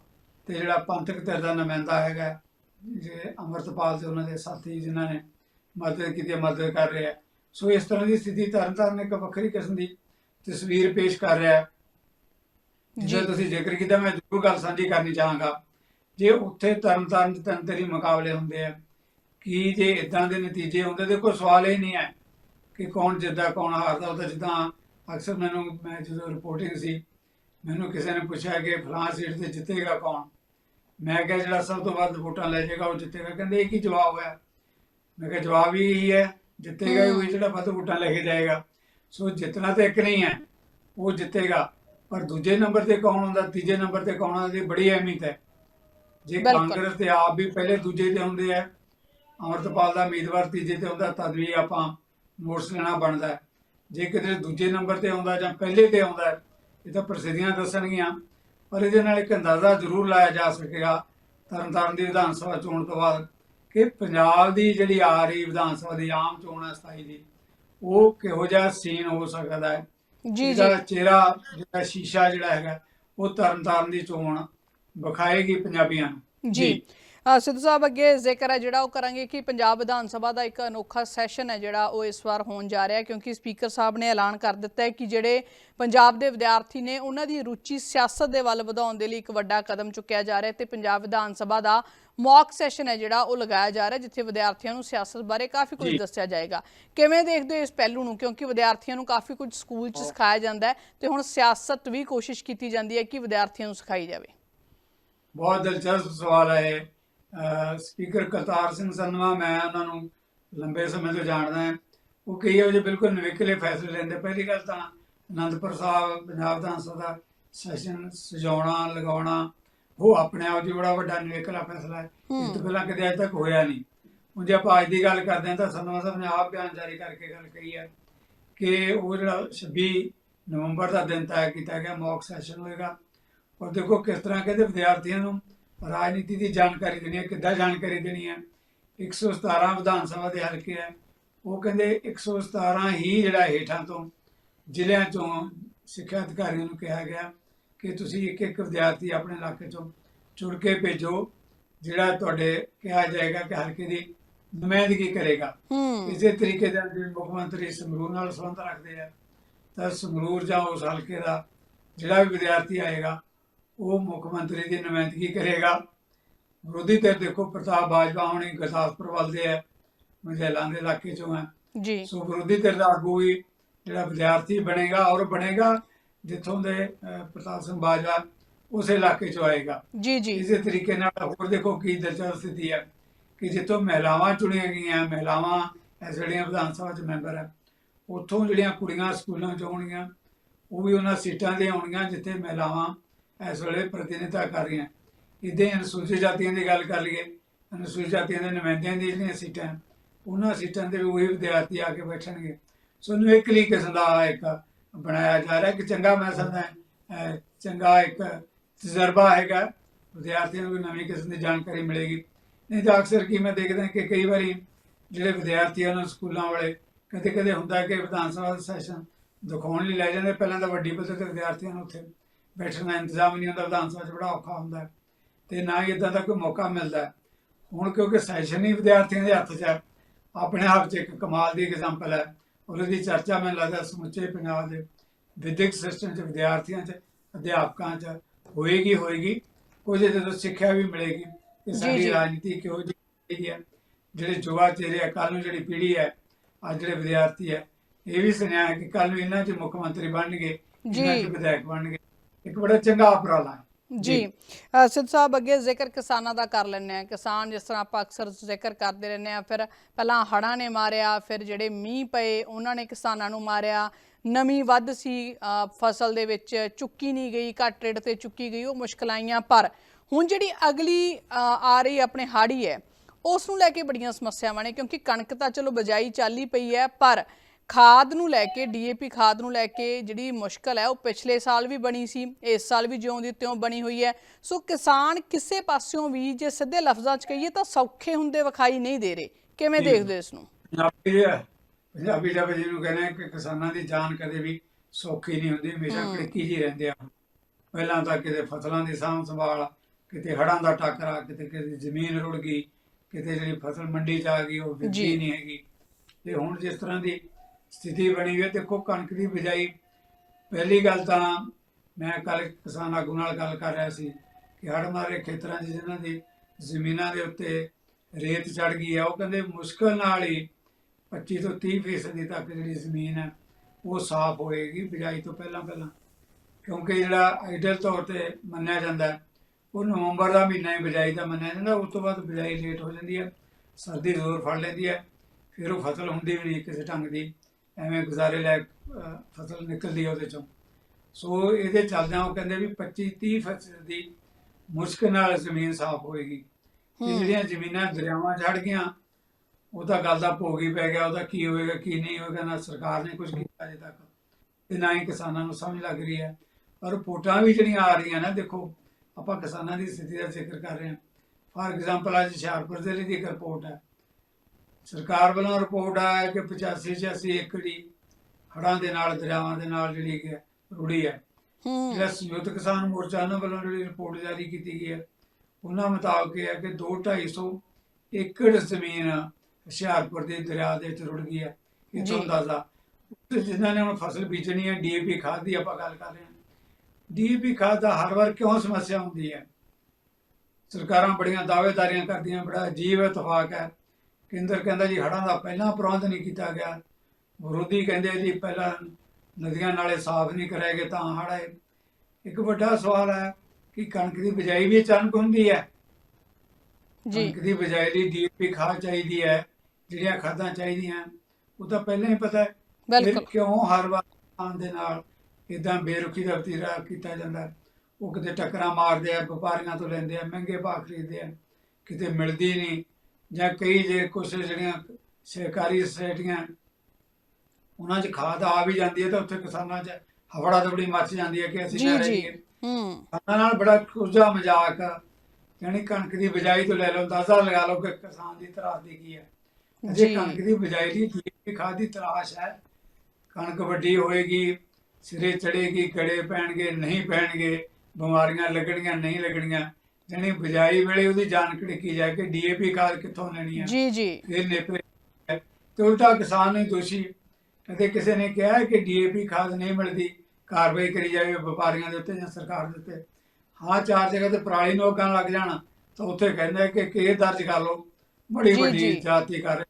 Speaker 2: ਤੇ ਜਿਹੜਾ ਪੰਥਕ ਧਿਰ ਦਾ ਨੁਮਾਇੰਦਾ ਹੈਗਾ ਜੇ ਅਮਰਤਪਾਲ ਤੇ ਉਹਨਾਂ ਦੇ ਸਾਥੀ ਜਿਨ੍ਹਾਂ ਨੇ ਮਦਦ ਕੀਤੀ ਹੈ, ਮਦਦ ਕਰ ਰਿਹਾ ਸੋ ਇਸ ਤਰ੍ਹਾਂ ਦੀ ਸਥਿਤੀ ਤਰਨਤਾਰਨ ਇੱਕ ਵੱਖਰੀ ਕਿਸਮ ਦੀ ਤਸਵੀਰ ਪੇਸ਼ ਕਰ ਰਿਹਾ ਹੈ।
Speaker 1: ਜੀ।
Speaker 2: ਤੁਸੀਂ ਜ਼ਿਕਰ ਕੀਤਾ ਮੈਂ ਜ਼ਰੂਰ ਗੱਲ ਸਾਂਝੀ ਕਰਨੀ ਚਾਹਾਂਗਾ। ਜੇ ਉੱਥੇ ਤਰਨਤਾਰਨ ਚ ਤੰਤਰੀ ਮੁਕਾਬਲੇ ਹੁੰਦੇ ਆ ਕੀ ਜੇ ਇਦਾਂ ਦੇ ਨਤੀਜੇ ਹੁੰਦੇ? ਤੇ ਕੋਈ ਸਵਾਲ ਹੀ ਨਹੀਂ ਹੈ ਕਿ ਕੌਣ ਜਿੱਦਾਂ ਕੌਣ ਹਾਰਦਾ ਉਹ ਤਾਂ ਜਿੱਦਾਂ ਅਕਸਰ ਮੈਨੂੰ ਮੈਂ ਜਦੋਂ ਰਿਪੋਰਟਿੰਗ ਸੀ ਮੈਨੂੰ ਕਿਸੇ ਨੇ ਪੁੱਛਿਆ ਕਿ ਫਲਾਂ ਸੀਟ ਤੇ ਜਿੱਤੇਗਾ ਕੌਣ? ਮੈਂ ਕਿਹਾ ਜਿਹੜਾ ਸਭ ਤੋਂ ਵੱਧ ਵੋਟਾਂ ਲੈ ਜਾਏਗਾ ਉਹ ਜਿੱਤੇਗਾ। ਕਹਿੰਦੇ ਇਹ ਕੀ ਜਵਾਬ ਹੋਇਆ ਮੈਂ ਕਿਹਾ ਜਵਾਬ ਹੀ ਇਹੀ ਹੈ ਜਿੱਤੇਗਾ ਹੀ। ਉਹੀ ਜਿਹੜਾ ਵੱਧ ਵੋਟਾਂ ਲੈ ਕੇ ਜਾਏਗਾ। ਸੋ ਜਿੱਤਣਾ ਤਾਂ ਇੱਕ ਨਹੀਂ ਹੈ ਉਹ ਜਿੱਤੇਗਾ। ਪਰ ਦੂਜੇ ਨੰਬਰ ਤੇ ਕੌਣ ਹੁੰਦਾ ਤੀਜੇ ਨੰਬਰ ਤੇ ਕੌਣ ਹੁੰਦਾ ਦੀ ਬੜੀ ਅਹਿਮੀਅਤ ਹੈ। ਜੇ। ਕਾਂਗਰਸ ਤੇ ਆਪ ਵੀ ਪਹਿਲੇ ਦੂਜੇ ਤੇ ਹੁੰਦੇ ਆ ਅਮਰਤਪਾਲ ਦਾ ਉਮੀਦਵਾਰ ਤੀਜੇ ਤੇ ਹੁੰਦਾ ਤਦ ਵੀ ਆਪਾਂ ਨੋਟਸ ਲੈਣਾ ਬਣਦਾ ਹੈ। ਜੇ ਕਿਤੇ ਦੂਜੇ ਨੰਬਰ ਤੇ ਆਉਂਦਾ ਜਾਂ ਪਹਿਲੇ ਤੇ ਆਉਂਦਾ ਇਹ ਤਾਂ ਪ੍ਰਸਿੱਧੀਆਂ ਦੱਸਣਗੀਆਂ। ਪਰ ਇਹਦੇ ਨਾਲ ਇੱਕ ਅੰਦਾਜ਼ਾ ਜ਼ਰੂਰ ਲਾਇਆ ਜਾ ਸਕੇਗਾ ਤਰਨਤਾਰਨ ਦੀ ਵਿਧਾਨ ਸਭਾ ਚੋਣ ਤੋਂ ਬਾਅਦ। ਕਿ ਪੰਜਾਬ ਦੀ ਜਿਹੜੀ ਆ ਰਹੀ ਵਿਧਾਨ ਸਭਾ ਦੀ ਆਮ ਚੋਣ ਹੈ 27 ਦੀ ਉਹ ਕਿਹੋ ਜਿਹਾ ਸੀਨ ਹੋ ਸਕਦਾ ਹੈ?
Speaker 1: ਜੀ ਜੀ।
Speaker 2: ਚਿਹਰਾ ਜਿਹੜਾ ਸ਼ੀਸ਼ਾ ਜਿਹੜਾ ਹੈਗਾ ਉਹ ਤਰਨਤਾਰਨ ਦੀ ਚੋਣ ਵਿਖਾਏਗੀ ਪੰਜਾਬੀਆਂ ਨੂੰ।
Speaker 1: ਜੀ। ਸਿੱਧੂ ਸਾਹਿਬ ਅੱਗੇ ਜ਼ਿਕਰ ਹੈ ਜਿਹੜਾ ਉਹ ਕਰਾਂਗੇ ਕਿ ਪੰਜਾਬ ਵਿਧਾਨ ਸਭਾ ਦਾ ਇੱਕ ਅਨੋਖਾ ਸੈਸ਼ਨ ਹੈ ਜਿਹੜਾ ਉਹ ਇਸ ਵਾਰ ਹੋਣ ਜਾ ਰਿਹਾ ਕਿਉਂਕਿ ਸਪੀਕਰ ਸਾਹਿਬ ਨੇ ਐਲਾਨ ਕਰ ਦਿੱਤਾ ਹੈ ਕਿ ਜਿਹੜੇ ਪੰਜਾਬ ਦੇ ਵਿਦਿਆਰਥੀ ਨੇ ਉਹਨਾਂ ਦੀ ਰੁਚੀ ਸਿਆਸਤ ਦੇ ਵੱਲ ਵਧਾਉਣ ਦੇ ਲਈ ਇੱਕ ਵੱਡਾ ਕਦਮ ਚੁੱਕਿਆ ਜਾ ਰਿਹਾ ਤੇ ਪੰਜਾਬ ਵਿਧਾਨ ਸਭਾ ਦਾ ਮੌਕ ਸੈਸ਼ਨ ਹੈ ਜਿਹੜਾ ਉਹ ਲਗਾਇਆ ਜਾ ਰਿਹਾ ਜਿੱਥੇ ਵਿਦਿਆਰਥੀਆਂ ਨੂੰ ਸਿਆਸਤ ਬਾਰੇ ਕਾਫੀ ਕੁਝ। ਦੱਸਿਆ ਜਾਏਗਾ। ਕਿਵੇਂ ਦੇਖਦੇ ਹੋ ਇਸ ਪਹਿਲੂ ਨੂੰ? ਕਿਉਂਕਿ ਵਿਦਿਆਰਥੀਆਂ ਨੂੰ ਕਾਫੀ ਕੁਝ ਸਕੂਲ 'ਚ ਸਿਖਾਇਆ ਜਾਂਦਾ ਹੈ ਤੇ ਹੁਣ ਸਿਆਸਤ ਵੀ ਕੋਸ਼ਿਸ਼ ਕੀਤੀ ਜਾਂਦੀ ਹੈ ਕਿ ਵਿਦਿਆਰਥੀਆਂ ਨੂੰ ਸਿਖਾਈ ਜਾਵੇ।
Speaker 2: ਬਹੁਤ ਦਿਲਚਸਪ ਸਵਾਲ ਹੈ। ਸਪੀਕਰ ਕਰਤਾਰ ਸਿੰਘ ਸੰਧਵਾ ਮੈਂ ਉਹਨਾਂ ਨੂੰ ਲੰਬੇ ਸਮੇਂ ਤੋਂ ਜਾਣਦਾ ਹਾਂ। ਉਹ ਕਈ ਜਿਹੇ ਬਿਲਕੁਲ ਨਵੇਕਲੇ ਫੈਸਲੇ ਲੈਂਦੇ ਪਹਿਲੀ ਗੱਲ ਤਾਂ ਅਨੰਦਪੁਰ ਸਾਹਿਬ ਪੰਜਾਬ ਵਿਧਾਨ ਸਭਾ ਦਾ ਸੈਸ਼ਨ ਸਜਾਉਣਾ ਲਗਾਉਣਾ ਉਹ ਆਪਣੇ ਆਪ 'ਚ ਬੜਾ ਵੱਡਾ ਨਵੇਕਲਾ ਫੈਸਲਾ ਹੈ। ਇਸ ਤੋਂ ਪਹਿਲਾਂ ਕਦੇ ਅਜੇ ਤੱਕ ਹੋਇਆ ਨਹੀਂ। ਹੁਣ ਜੇ ਆਪਾਂ ਅੱਜ ਦੀ ਗੱਲ ਕਰਦੇ ਹਾਂ ਤਾਂ ਸੰਧਵਾ ਸਾਹਿਬ ਨੇ ਆਪ ਬਿਆਨ ਜਾਰੀ ਕਰਕੇ ਗੱਲ ਕਹੀ ਹੈ ਕਿ ਉਹ ਜਿਹੜਾ 26 ਨਵੰਬਰ ਦਾ ਦਿਨ ਤੈਅ ਕੀਤਾ ਗਿਆ ਮੌਕ ਸੈਸ਼ਨ ਹੋਏਗਾ। ਔਰ ਦੇਖੋ ਕਿਸ ਤਰ੍ਹਾਂ ਕਹਿੰਦੇ ਵਿਦਿਆਰਥੀਆਂ ਨੂੰ ਰਾਜਨੀਤੀ ਦੀ ਜਾਣਕਾਰੀ ਦੇਣੀ ਹੈ ਕਿੱਦਾਂ ਜਾਣਕਾਰੀ ਦੇਣੀ ਹੈ। 117 ਵਿਧਾਨ ਸਭਾ ਦੇ ਹਲਕੇ ਹੈ। ਉਹ ਕਹਿੰਦੇ 117 ਹੀ ਜਿਹੜਾ ਹੇਠਾਂ ਤੋਂ ਜ਼ਿਲ੍ਹਿਆਂ ਚੋਂ ਸਿੱਖਿਆ ਅਧਿਕਾਰੀਆਂ ਨੂੰ ਕਿਹਾ ਗਿਆ। ਕਿ ਤੁਸੀਂ ਇੱਕ ਇੱਕ ਵਿਦਿਆਰਥੀ ਆਪਣੇ ਇਲਾਕੇ ਚੋਂ ਚੁਣ ਕੇ ਭੇਜੋ ਜਿਹੜਾ ਤੁਹਾਡੇ ਕਿਹਾ ਜਾਏਗਾ ਕਿ ਹਲਕੇ ਦੀ ਨੁਮਾਇੰਦਗੀ ਕਰੇਗਾ। ਇਸੇ ਤਰੀਕੇ ਦੇ ਜਿਵੇਂ ਮੁੱਖ ਮੰਤਰੀ ਸੰਗਰੂਰ ਨਾਲ ਸੰਬੰਧ ਰੱਖਦੇ ਆ। ਤਾਂ ਸੰਗਰੂਰ ਜਾਂ ਉਸ ਹਲਕੇ ਦਾ ਜਿਹੜਾ ਵੀ ਵਿਦਿਆਰਥੀ ਆਏਗਾ ਉਹ ਮੁੱਖ ਮੰਤਰੀ ਦੀ ਨੁਮਾਇੰਦਗੀ ਕਰੇਗਾ। ਵਿਰੋਧੀ ਧਿਰ ਦੇਖੋ ਪ੍ਰਤਾਪ ਬਾਜਵਾ ਹੁਣੀ ਗੁਰਦਾਸਪੁਰ ਵੱਲ ਦੇ ਆ ਮਜੈਲਾਂ ਦੇ ਇਲਾਕੇ ਚੋਂ ਆ।
Speaker 1: ਜੀ।
Speaker 2: ਸੋ ਵਿਰੋਧੀ ਧਿਰ ਦਾ ਆਗੂ ਵੀ ਜਿਹੜਾ ਵਿਦਿਆਰਥੀ ਬਣੇਗਾ ਔਰ ਬਣੇਗਾ ਜਿੱਥੋਂ ਦੇ ਪ੍ਰਤਾਪ ਸਿੰਘ ਬਾਜਵਾ ਉਸ ਇਲਾਕੇ ਚੋਂ ਆਏਗਾ।
Speaker 1: ਜੀ ਜੀ।
Speaker 2: ਇਸੇ ਤਰੀਕੇ ਨਾਲ ਹੋਰ ਦੇਖੋ ਕੀ ਦਿਲਚਸਪ ਸਥਿਤੀ ਹੈ ਕਿ ਜਿੱਥੋਂ ਮਹਿਲਾਵਾਂ ਚੁਣੀਆਂ ਗਈਆਂ ਮਹਿਲਾਵਾਂ ਜਿਹੜੀਆਂ ਵਿਧਾਨ ਸਭਾ ਚ ਮੈਂਬਰ ਹੈ ਉੱਥੋਂ ਜਿਹੜੀਆਂ ਕੁੜੀਆਂ ਸਕੂਲਾਂ ਚ ਆਉਣਗੀਆਂ ਉਹ ਵੀ ਉਹਨਾਂ ਸੀਟਾਂ ਤੇ ਆਉਣੀਆਂ ਜਿੱਥੇ ਮਹਿਲਾਵਾਂ ਇਸ ਵੇਲੇ ਪ੍ਰਤੀਨਿਧਤਾ ਕਰ ਰਹੀਆਂ। ਇਦਾਂ ਅਨੁਸੂਚਿਤ ਜਾਤੀਆਂ ਦੀ ਗੱਲ ਕਰ ਲਈਏ ਅਨੁਸੂਚਿਤ ਜਾਤੀਆਂ ਦੇ ਨੁਮਾਇੰਦਿਆਂ ਦੀ ਜਿਹੜੀਆਂ ਸੀਟਾਂ ਉਹਨਾਂ ਸੀਟਾਂ ਤੇ ਵੀ ਉਹੀ ਵਿਦਿਆਰਥੀ ਆ ਕੇ ਬੈਠਣਗੇ। ਸੋ ਇਹਨੂੰ ਇੱਕ ਲਈ ਕਿਸਮ ਦਾ ਇੱਕ ਬਣਾਇਆ ਜਾ ਰਿਹਾ ਕਿ ਚੰਗਾ ਮੈਂ ਸਮਝਦਾ ਚੰਗਾ ਇੱਕ ਤਜਰਬਾ ਹੈਗਾ, ਵਿਦਿਆਰਥੀਆਂ ਨੂੰ ਕੋਈ ਨਵੀਂ ਕਿਸਮ ਦੀ ਜਾਣਕਾਰੀ ਮਿਲੇਗੀ। ਨਹੀਂ ਤਾਂ ਅਕਸਰ ਕੀ ਮੈਂ ਦੇਖਦਾ ਕਿ ਕਈ ਵਾਰੀ ਜਿਹੜੇ ਵਿਦਿਆਰਥੀ ਆ ਉਹਨਾਂ ਸਕੂਲਾਂ ਵਾਲੇ ਕਦੇ ਕਦੇ ਹੁੰਦਾ ਕਿ ਵਿਧਾਨ ਸਭਾ ਦਾ ਸੈਸ਼ਨ ਦਿਖਾਉਣ ਲਈ ਲੈ ਜਾਂਦੇ, ਪਹਿਲਾਂ ਤਾਂ ਵੱਡੀ ਪੱਧਰ ਤੇ ਵਿਦਿਆਰਥੀਆਂ ਨੂੰ ਉੱਥੇ ਬੈਠਣ ਦਾ ਇੰਤਜ਼ਾਮ ਨਹੀਂ ਹੁੰਦਾ, ਵਿਧਾਨ ਸਭਾ 'ਚ ਬੜਾ ਔਖਾ ਹੁੰਦਾ। ਹੈ ਤੇ ਨਾ ਹੀ ਇਦਾਂ ਦਾ ਕੋਈ ਮੌਕਾ ਮਿਲਦਾ। ਹੁਣ ਕਿਉਂਕਿ ਸੈਸ਼ਨ ਹੀ ਵਿਦਿਆਰਥੀਆਂ ਦੇ ਹੱਥ 'ਚ ਹੈ, ਆਪਣੇ ਆਪ 'ਚ ਇੱਕ ਕਮਾਲ ਦੀ ਐਗਜ਼ਾਮਪਲ ਹੈ। ਉਹਦੀ ਚਰਚਾ ਮੈਨੂੰ ਲੱਗਦਾ ਸਮੁੱਚੇ ਪੰਜਾਬ ਦੇ ਵਿਦਿਅਕ ਸਿਸਟਮ 'ਚ ਵਿਦਿਆਰਥੀਆਂ 'ਚ ਅਧਿਆਪਕਾਂ 'ਚ ਹੋਏਗੀ ਹੋਏਗੀ ਕੁਝ ਇਹਦੇ ਤੋਂ ਸਿੱਖਿਆ ਵੀ ਮਿਲੇਗੀ ਕਿ
Speaker 1: ਜੀ,
Speaker 2: ਸਾਡੀ
Speaker 1: ਜੀ।
Speaker 2: ਰਾਜਨੀਤੀ ਕਿਹੋ ਜਿਹੀ ਹੈ ਜਿਹੜੇ ਯੁਵਾ ਚਿਹਰੇ ਆ ਕੱਲ ਨੂੰ ਜਿਹੜੀ ਪੀੜ੍ਹੀ ਹੈ ਅੱਜ ਜਿਹੜੇ ਵਿਦਿਆਰਥੀ ਹੈ ਇਹ ਵੀ ਸੁਣਿਆ ਹੈ ਕਿ ਕੱਲ ਨੂੰ ਇਹਨਾਂ 'ਚ ਮੁੱਖ ਮੰਤਰੀ ਬਣਨਗੇ ਇਹਨਾਂ 'ਚ
Speaker 1: ਜੀ।
Speaker 2: ਵਿਧਾਇਕ ਬਣਨਗੇ ਇੱਕ ਬੜਾ ਚੰਗਾ ਉਪਰਾਲਾ ਹੈ
Speaker 1: ਜੀ। ਅ, ਸਿੱਧ ਸਾਹਿਬ ਅੱਗੇ ਜ਼ਿਕਰ ਕਿਸਾਨਾਂ ਦਾ ਕਰ ਲੈਂਦੇ ਆ ਕਿਸਾਨ ਜਿਸ ਤਰ੍ਹਾਂ ਆਪਾਂ ਅਕਸਰ ਜ਼ਿਕਰ ਕਰਦੇ ਰਹਿੰਦੇ ਆ ਫਿਰ ਪਹਿਲਾਂ ਹੜ੍ਹਾਂ ਨੇ ਮਾਰਿਆ ਫਿਰ ਜਿਹੜੇ ਮੀਂਹ ਪਏ ਉਹਨਾਂ ਨੇ ਕਿਸਾਨਾਂ ਨੂੰ ਮਾਰਿਆ। ਨਮੀ ਵੱਧ ਸੀ ਫਸਲ ਦੇ ਵਿੱਚ ਚੁੱਕੀ ਨਹੀਂ ਗਈ ਘੱਟ ਰੇਟ ਤੇ ਚੁੱਕੀ ਗਈ ਉਹ ਮੁਸ਼ਕਲਾਂ ਆਈਆਂ। ਪਰ ਹੁਣ ਜਿਹੜੀ ਅਗਲੀ ਆ ਰਹੀ ਆਪਣੇ ਹਾੜੀ ਹੈ ਉਸ ਨੂੰ ਲੈ ਕੇ ਬੜੀਆਂ ਸਮੱਸਿਆਵਾਂ ਨੇ ਕਿਉਂਕਿ ਕਣਕ ਤਾਂ ਚਲੋ ਬਜਾਈ ਚੱਲ ਹੀ ਪਈ ਹੈ ਪਰ ਖਾਦ ਨੂੰ ਲੈ ਕੇ ਡੀਏਪੀ ਖਾਦ ਨੂੰ ਲੈ ਕੇ ਜਿਹੜੀ ਮੁਸ਼ਕਲ ਹੈ ਉਹ ਪਿਛਲੇ ਸਾਲ ਵੀ ਬਣੀ ਸੀ ਇਸ ਸਾਲ ਵੀ ਜਿਉਂ ਦੀ ਤਿਉਂ ਬਣੀ ਹੋਈ ਹੈ ਸੋ ਕਿਸਾਨ ਕਿਸੇ ਪਾਸਿਓਂ ਵੀ ਜੇ ਸਿੱਧੇ ਲਫ਼ਜ਼ਾਂ 'ਚ ਕਹੀਏ ਤਾਂ ਸੌਖੇ ਹੁੰਦੇ ਵਿਖਾਈ ਨਹੀਂ ਦੇ ਰਹੇ ਕਿਵੇਂ
Speaker 2: ਜੀ।
Speaker 1: ਦੇਖਦੇ ਇਸ ਨੂੰ
Speaker 2: ਪੰਜਾਬੀ ਦਾ ਜਿਹਨੂੰ ਕਹਿੰਦੇ ਕਿ ਕਿਸਾਨਾਂ ਦੀ ਜਾਨ ਕਦੇ ਵੀ ਸੌਖੀ ਨਹੀਂ ਹੁੰਦੀ ਹਮੇਸ਼ਾ
Speaker 1: ਹਮ।
Speaker 2: ਕੜਕੀ ਜੀ ਰਹਿੰਦੇ ਆ ਪਹਿਲਾਂ ਤਾਂ ਕਿਤੇ ਫਸਲਾਂ ਦੀ ਸਾਂਭ ਸੰਭਾਲ ਕਿਤੇ ਹੜ੍ਹਾਂ ਦਾ ਟਾਕਰਾ ਕਿਤੇ ਕਿਤੇ ਜ਼ਮੀਨ ਰੁੜ ਗਈ ਕਿਤੇ ਜਿਹੜੀ ਫਸਲ ਮੰਡੀ ਚ ਆ ਗਈ ਉਹ
Speaker 1: ਜੀ।
Speaker 2: ਵਿਕੀ ਨਹੀਂ ਹੈਗੀ ਤੇ ਹੁਣ ਜਿਸ ਤਰ੍ਹਾਂ ਦੀ ਸਥਿਤੀ ਬਣੀ ਹੋਈ ਹੈ। ਦੇਖੋ ਕਣਕ ਦੀ ਬਿਜਾਈ ਪਹਿਲੀ ਗੱਲ ਤਾਂ ਮੈਂ ਕੱਲ ਕਿਸਾਨ ਆਗੂ ਨਾਲ ਗੱਲ ਕਰ ਰਿਹਾ ਸੀ ਕਿ ਹੜ ਮਾਰੇ ਖੇਤਰਾਂ 'ਚ ਜਿਨ੍ਹਾਂ ਦੀ ਜ਼ਮੀਨਾਂ ਦੇ ਉੱਤੇ ਰੇਤ ਚੜ ਗਈ ਹੈ ਉਹ ਕਹਿੰਦੇ ਮੁਸ਼ਕਲ ਨਾਲ ਹੀ 25 ਤੋਂ 30 ਫੀਸਦੀ ਤੱਕ ਜਿਹੜੀ ਜ਼ਮੀਨ ਹੈ ਉਹ ਸਾਫ਼ ਹੋਏਗੀ ਬਿਜਾਈ ਤੋਂ ਪਹਿਲਾਂ ਪਹਿਲਾਂ। ਕਿਉਂਕਿ ਜਿਹੜਾ ਆਈਡਲ ਤੌਰ ਤੇ ਮੰਨਿਆ ਜਾਂਦਾ ਹੈ, ਉਹ ਨਵੰਬਰ ਦਾ ਮਹੀਨਾ ਹੀ ਬਿਜਾਈ ਦਾ ਮੰਨਿਆ ਜਾਂਦਾ ਉਸ ਤੋਂ ਬਾਅਦ ਬਿਜਾਈ ਲੇਟ ਹੋ ਜਾਂਦੀ ਹੈ ਸਰਦੀ ਜ਼ੋਰ ਫੜ ਲੈਂਦੀ ਹੈ ਫਿਰ ਉਹ ਫਸਲ ਹੁੰਦੀ ਵੀ ਨਹੀਂ ਕਿਸੇ ਢੰਗ ਦੀ। ਐਵੇਂ ਗੁਜ਼ਾਰੇ ਲੈ ਫਸਲ ਨਿਕਲਦੀ ਉਹਦੇ ਚੋਂ। ਸੋ ਇਹਦੇ ਚੱਲਦਿਆਂ ਉਹ ਕਹਿੰਦੇ ਵੀ 25 30 ਫਸਲ ਦੀ ਮੁਸ਼ਕਲ ਨਾਲ ਜ਼ਮੀਨ ਸਾਫ਼ ਹੋਏਗੀ। ਤੇ। ਜਿਹੜੀਆਂ ਜ਼ਮੀਨਾਂ ਦਰਿਆਵਾਂ ਚੜ ਗਈਆਂ ਉਹ ਤਾਂ ਗੱਲ ਦਾ ਭੋਗ ਹੀ ਪੈ ਗਿਆ ਉਹਦਾ ਕੀ ਹੋਏਗਾ ਕੀ ਨਹੀਂ ਹੋਏਗਾ ਨਾ ਸਰਕਾਰ ਨੇ ਕੁਝ ਕੀਤਾ ਅਜੇ ਤੱਕ। ਤੇ ਨਾ ਹੀ ਕਿਸਾਨਾਂ ਨੂੰ ਸਮਝ ਲੱਗ ਰਹੀ ਹੈ। ਪਰ ਰਿਪੋਰਟਾਂ ਵੀ ਜਿਹੜੀਆਂ ਆ ਰਹੀਆਂ ਨਾ ਦੇਖੋ ਆਪਾਂ ਕਿਸਾਨਾਂ ਦੀ ਸਥਿਤੀ ਦਾ ਜ਼ਿਕਰ ਕਰ ਰਹੇ ਹਾਂ। ਫਾਰ ਐਗਜ਼ਾਮਪਲ ਅੱਜ ਹੁਸ਼ਿਆਰਪੁਰ ਜ਼ਿਲ੍ਹੇ ਦੀ ਇੱਕ ਰਿਪੋਰਟ ਹੈ। ਸਰਕਾਰ ਵੱਲੋਂ ਰਿਪੋਰਟ ਆਇਆ ਕਿ 85 86 ਏਕੜੀ ਹੜ੍ਹਾਂ ਦੇ ਨਾਲ ਦਰਿਆਵਾਂ ਦੇ ਨਾਲ ਜਿਹੜੀ ਕਿ ਰੁੜੀ ਹੈ
Speaker 1: ਹੂੰ।
Speaker 2: ਜਿਹੜਾ ਸੰਯੁਕਤ ਕਿਸਾਨ ਮੋਰਚਾ ਉਹਨਾਂ ਵੱਲੋਂ ਜਿਹੜੀ ਰਿਪੋਰਟ ਜਾਰੀ ਕੀਤੀ ਗਈ ਹੈ ਉਹਨਾਂ ਮੁਤਾਬਕ ਇਹ ਹੈ ਕਿ 2-250 ਏਕੜ ਜ਼ਮੀਨ ਹੁਸ਼ਿਆਰਪੁਰ ਦੇ ਦਰਿਆ ਦੇ ਵਿੱਚ ਰੁੜ ਗਈ ਹੈ
Speaker 1: ਜੀ।
Speaker 2: ਇਥੋਂ ਅੰਦਾਜ਼ਾ। ਤੇ ਜਿਨ੍ਹਾਂ ਨੇ ਹੁਣ ਫਸਲ ਬੀਜਣੀ ਹੈ ਡੀਏਪੀ ਖਾਦ ਦੀ ਆਪਾਂ ਗੱਲ ਕਰ ਰਹੇ ਹਾਂ। ਡੀਏਪੀ ਖਾਦ ਦਾ ਹਰ ਵਾਰ ਕਿਉਂ ਸਮੱਸਿਆ ਹੁੰਦੀ ਹੈ ਸਰਕਾਰਾਂ ਬੜੀਆਂ ਦਾਅਵੇਦਾਰੀਆਂ ਕਰਦੀਆਂ ਬੜਾ ਅਜੀਬ ਇਤਫਾਕ ਹੈ। ਕੇਂਦਰ ਕਹਿੰਦਾ ਜੀ ਹੜ੍ਹਾਂ ਦਾ ਪਹਿਲਾਂ ਪ੍ਰਬੰਧ ਨਹੀਂ ਕੀਤਾ ਗਿਆ। ਵਿਰੋਧੀ ਕਹਿੰਦੇ ਜੀ ਪਹਿਲਾਂ ਨਦੀਆਂ ਨਾਲੇ ਸਾਫ਼ ਨਹੀਂ ਕਰਾਏਗੇ ਤਾਂ ਹੜ੍ਹ ਆਏ। ਇੱਕ ਵੱਡਾ ਸਵਾਲ ਹੈ ਕਿ ਕਣਕ ਦੀ ਬਿਜਾਈ ਵੀ ਅਚਾਨਕ ਹੁੰਦੀ ਹੈ?
Speaker 1: ਜੀ।
Speaker 2: ਕਣਕ ਦੀ ਬਿਜਾਈ ਲਈ ਡੀਏਪੀ ਖਾਦ ਚਾਹੀਦੀ ਹੈ ਜਿਹੜੀਆਂ ਖਾਦਾਂ ਚਾਹੀਦੀਆਂ। ਉਹ ਤਾਂ ਪਹਿਲਾਂ ਹੀ ਪਤਾ ਹੈ ਫਿਰ ਕਿਉਂ ਹਰ ਵਾਰ ਆਉਣ ਦੇ ਨਾਲ ਇਦਾਂ ਬੇਰੁਖੀ ਦਾ ਵਤੀਰਾ ਕੀਤਾ ਜਾਂਦਾ? ਉਹ ਕਿਤੇ ਟੱਕਰਾਂ ਮਾਰਦੇ ਆ ਵਪਾਰੀਆਂ ਤੋਂ ਲੈਂਦੇ ਆ ਮਹਿੰਗੇ ਭਾਅ ਖਰੀਦਦੇ ਆ ਕਿਤੇ ਮਿਲਦੀ ਨਹੀਂ। ਜਾਂ ਕਈ ਜੇ ਕੁਛ ਜਿਹੜੀਆਂ ਸਹਿਕਾਰੀ ਸੁਸਾਇਟੀਆਂ ਉਹਨਾਂ 'ਚ ਖਾਦ ਆ ਵੀ ਜਾਂਦੀ ਹੈ ਤਾਂ ਉੱਥੇ ਕਿਸਾਨਾਂ 'ਚ ਹਵੜਾ ਦਬੜੀ ਮੱਚ ਜਾਂਦੀ ਹੈ ਕਿ ਅਸੀਂ ਨਾ ਰਹੀਏ
Speaker 1: ਹੂੰ।
Speaker 2: ਨਾਲ ਬੜਾ ਕੁਝਾ ਮਜ਼ਾਕ ਯਾਨੀ ਕਣਕ ਦੀ ਬਿਜਾਈ ਤੋਂ ਲੈ ਲਓ ਅੰਦਾਜ਼ਾ ਲਗਾ ਲਓ ਕਿ ਕਿਸਾਨ ਦੀ ਤਰਾਸਦੀ ਕੀ ਹੈ।
Speaker 1: ਜੀ।
Speaker 2: ਕਣਕ ਦੀ ਬਿਜਾਈ ਲਈ ਡੀਏਪੀ ਖਾਦ ਦੀ ਤਲਾਸ਼ ਹੈ। ਕਣਕ ਵੱਡੀ ਹੋਏਗੀ ਸਿਰੇ ਚੜੇਗੀ ਗੜੇ ਪੈਣਗੇ ਨਹੀਂ ਪੈਣਗੇ ਬਿਮਾਰੀਆਂ ਲੱਗਣੀਆਂ ਨਹੀਂ ਲੱਗਣੀਆਂ। ਜਾਣੀ ਬਿਜਾਈ ਵੇਲੇ ਉਹਦੀ ਜਾਣ ਕੀ ਜਾਏ ਕਿ ਡੀਏਪੀ ਖਾਦ ਕਿੱਥੋਂ ਲੈਣੀ ਹੈ
Speaker 1: ਜੀ ਜੀ।
Speaker 2: ਫਿਰ ਨੇਪਰੇ। ਤੇ ਉਲਟਾ ਕਿਸਾਨ ਨੇ ਦੋਸ਼ੀ ਕਦੇ ਕਿਸੇ ਨੇ ਕਿਹਾ ਕਿ ਡੀਏਪੀ ਖਾਦ ਨਹੀਂ ਮਿਲਦੀ ਕਾਰਵਾਈ ਕਰੀ ਜਾਵੇ ਵਪਾਰੀਆਂ ਦੇ ਉੱਤੇ ਜਾਂ ਸਰਕਾਰ ਦੇ ਉੱਤੇ। ਹਾਂ ਚਾਰ ਜਗ੍ਹਾ ਤੇ ਪਰਾਲੀ ਨੂੰ ਅੱਗਾਂ ਲੱਗ ਜਾਣ ਤਾਂ ਉੱਥੇ ਕਹਿੰਦਾ ਕਿ ਕੇਸ ਦਰਜ ਕਰ ਲਓ। ਬੜੀ ਵੱਡੀ। ਜਾਤੀ ਕਰ ਰਹੇ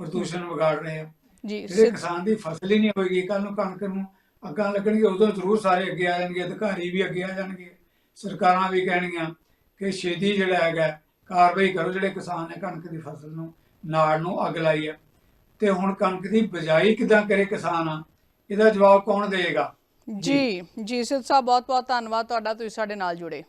Speaker 2: ਪ੍ਰਦੂਸ਼ਣ ਵਿਗਾੜ ਰਹੇ ਆ।
Speaker 1: ਜੀ
Speaker 2: ਜਿਹੜੇ ਕਿਸਾਨ ਦੀ ਫਸਲ ਹੀ ਨਹੀਂ ਹੋਏਗੀ ਕੱਲ ਨੂੰ ਕਣਕ ਨੂੰ ਅੱਗਾਂ ਲੱਗਣਗੇ ਉਦੋਂ ਜ਼ਰੂਰ ਸਾਰੇ ਅੱਗੇ ਆ ਜਾਣਗੇ ਅਧਿਕਾਰੀ ਵੀ ਅੱਗੇ ਆ ਜਾਣਗੇ। ਸਰਕਾਰਾਂ ਵੀ ਕਹਿਣਗੀਆਂ ਕਿ ਛੇਤੀ ਜਿਹੜਾ ਹੈਗਾ ਕਾਰਵਾਈ ਕਰੋ ਜਿਹੜੇ ਕਿਸਾਨ ਨੇ ਕਣਕ ਦੀ ਫਸਲ ਨੂੰ ਨਾੜ ਨੂੰ ਅੱਗ ਲਾਈ ਹੈ ਤੇ ਹੁਣ ਕਣਕ ਦੀ ਬਜਾਈ ਕਿਦਾਂ ਕਰੇ ਕਿਸਾਨ? ਇਹਦਾ ਜਵਾਬ ਕੌਣ ਦੇਗਾ
Speaker 1: ਜੀ ਜੀ ਸਿੱਧ ਸਾਹਿਬ ਬਹੁਤ ਬਹੁਤ ਧੰਨਵਾਦ ਤੁਹਾਡਾ ਤੁਸੀਂ ਸਾਡੇ ਨਾਲ ਜੁੜੇ।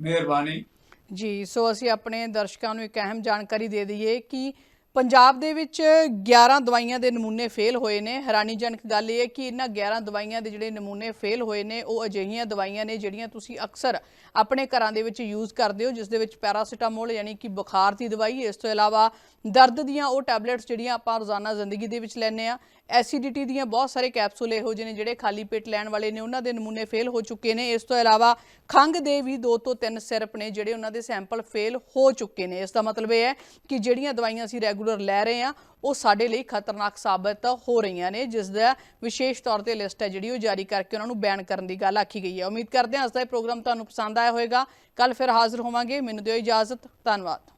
Speaker 2: ਮਿਹਰਬਾਨੀ।
Speaker 1: ਜੀ ਸੋ ਅਸੀਂ ਆਪਣੇ ਦਰਸ਼ਕਾਂ ਨੂੰ ਇੱਕ ਅਹਿਮ ਜਾਣਕਾਰੀ ਦੇ ਦਈਏ ਕਿ ਪੰਜਾਬ ਦੇ ਵਿੱਚ 11 ਦਵਾਈਆਂ ਦੇ ਨਮੂਨੇ ਫੇਲ ਹੋਏ ਨੇ। ਹੈਰਾਨੀਜਨਕ ਗੱਲ ਇਹ ਹੈ ਕਿ ਇਹਨਾਂ 11 ਦਵਾਈਆਂ ਦੇ ਜਿਹੜੇ ਨਮੂਨੇ ਫੇਲ ਹੋਏ ਨੇ, ਉਹ ਅਜਿਹੀਆਂ ਦਵਾਈਆਂ ਨੇ ਜਿਹੜੀਆਂ ਤੁਸੀਂ ਅਕਸਰ ਆਪਣੇ ਘਰਾਂ ਦੇ ਵਿੱਚ ਯੂਜ਼ ਕਰਦੇ ਹੋ, ਜਿਸ ਦੇ ਵਿੱਚ ਪੈਰਾਸੀਟਾਮੋਲ ਯਾਨੀ ਕਿ ਬੁਖਾਰ ਦੀ ਦਵਾਈ ਇਸ ਤੋਂ ਇਲਾਵਾ ਦਰਦ ਦੀਆਂ ਉਹ ਟੈਬਲੇਟਸ ਜਿਹੜੀਆਂ ਆਪਾਂ ਰੋਜ਼ਾਨਾ ਜ਼ਿੰਦਗੀ ਦੇ ਵਿੱਚ ਲੈਂਦੇ ਆ ਐਸਿਡਿਟੀ ਦੀਆਂ ਬਹੁਤ ਸਾਰੇ ਕੈਪਸੂਲ ਇਹੋ ਜਿਹੇ ਨੇ ਜਿਹੜੇ ਖਾਲੀ ਪੇਟ ਲੈਣ ਵਾਲੇ ਨੇ, ਉਹਨਾਂ ਦੇ ਨਮੂਨੇ ਫੇਲ ਹੋ ਚੁੱਕੇ ਨੇ। ਇਸ ਤੋਂ ਇਲਾਵਾ ਖੰਘ ਦੇ ਵੀ 2 ਤੋਂ 3 ਸਿਰਪ ਨੇ ਜਿਹੜੇ ਉਹਨਾਂ ਦੇ ਸੈਂਪਲ ਫੇਲ ਹੋ ਚੁੱਕੇ ਨੇ। ਇਸ ਦਾ ਮਤਲਬ ਇਹ ਹੈ ਕਿ ਜਿਹੜੀਆਂ ਦਵਾਈਆਂ ਅਸੀਂ ਰੈਗੂਲਰ ਲੈ ਰਹੇ ਆ ਉਹ ਸਾਡੇ ਲਈ ਖਤਰਨਾਕ ਸਾਬਤ ਹੋ ਰਹੀਆਂ ਨੇ, ਜਿਸ ਦਾ ਵਿਸ਼ੇਸ਼ ਤੌਰ ਤੇ ਲਿਸਟ ਹੈ ਜਿਹੜੀ ਉਹ ਜਾਰੀ ਕਰਕੇ ਉਹਨਾਂ ਨੂੰ ਬੈਨ ਕਰਨ ਦੀ ਗੱਲ ਆਖੀ ਗਈ ਹੈ। ਉਮੀਦ ਕਰਦੇ ਹਾਂ ਅੱਜ ਦਾ ਇਹ ਪ੍ਰੋਗਰਾਮ ਤੁਹਾਨੂੰ ਪਸੰਦ ਆਇਆ ਹੋਵੇਗਾ। ਕੱਲ ਫਿਰ ਹਾਜ਼ਰ ਹੋਵਾਂਗੇ। ਮੈਨੂੰ ਦਿਓ ਇਜਾਜ਼ਤ। ਧੰਨਵਾਦ।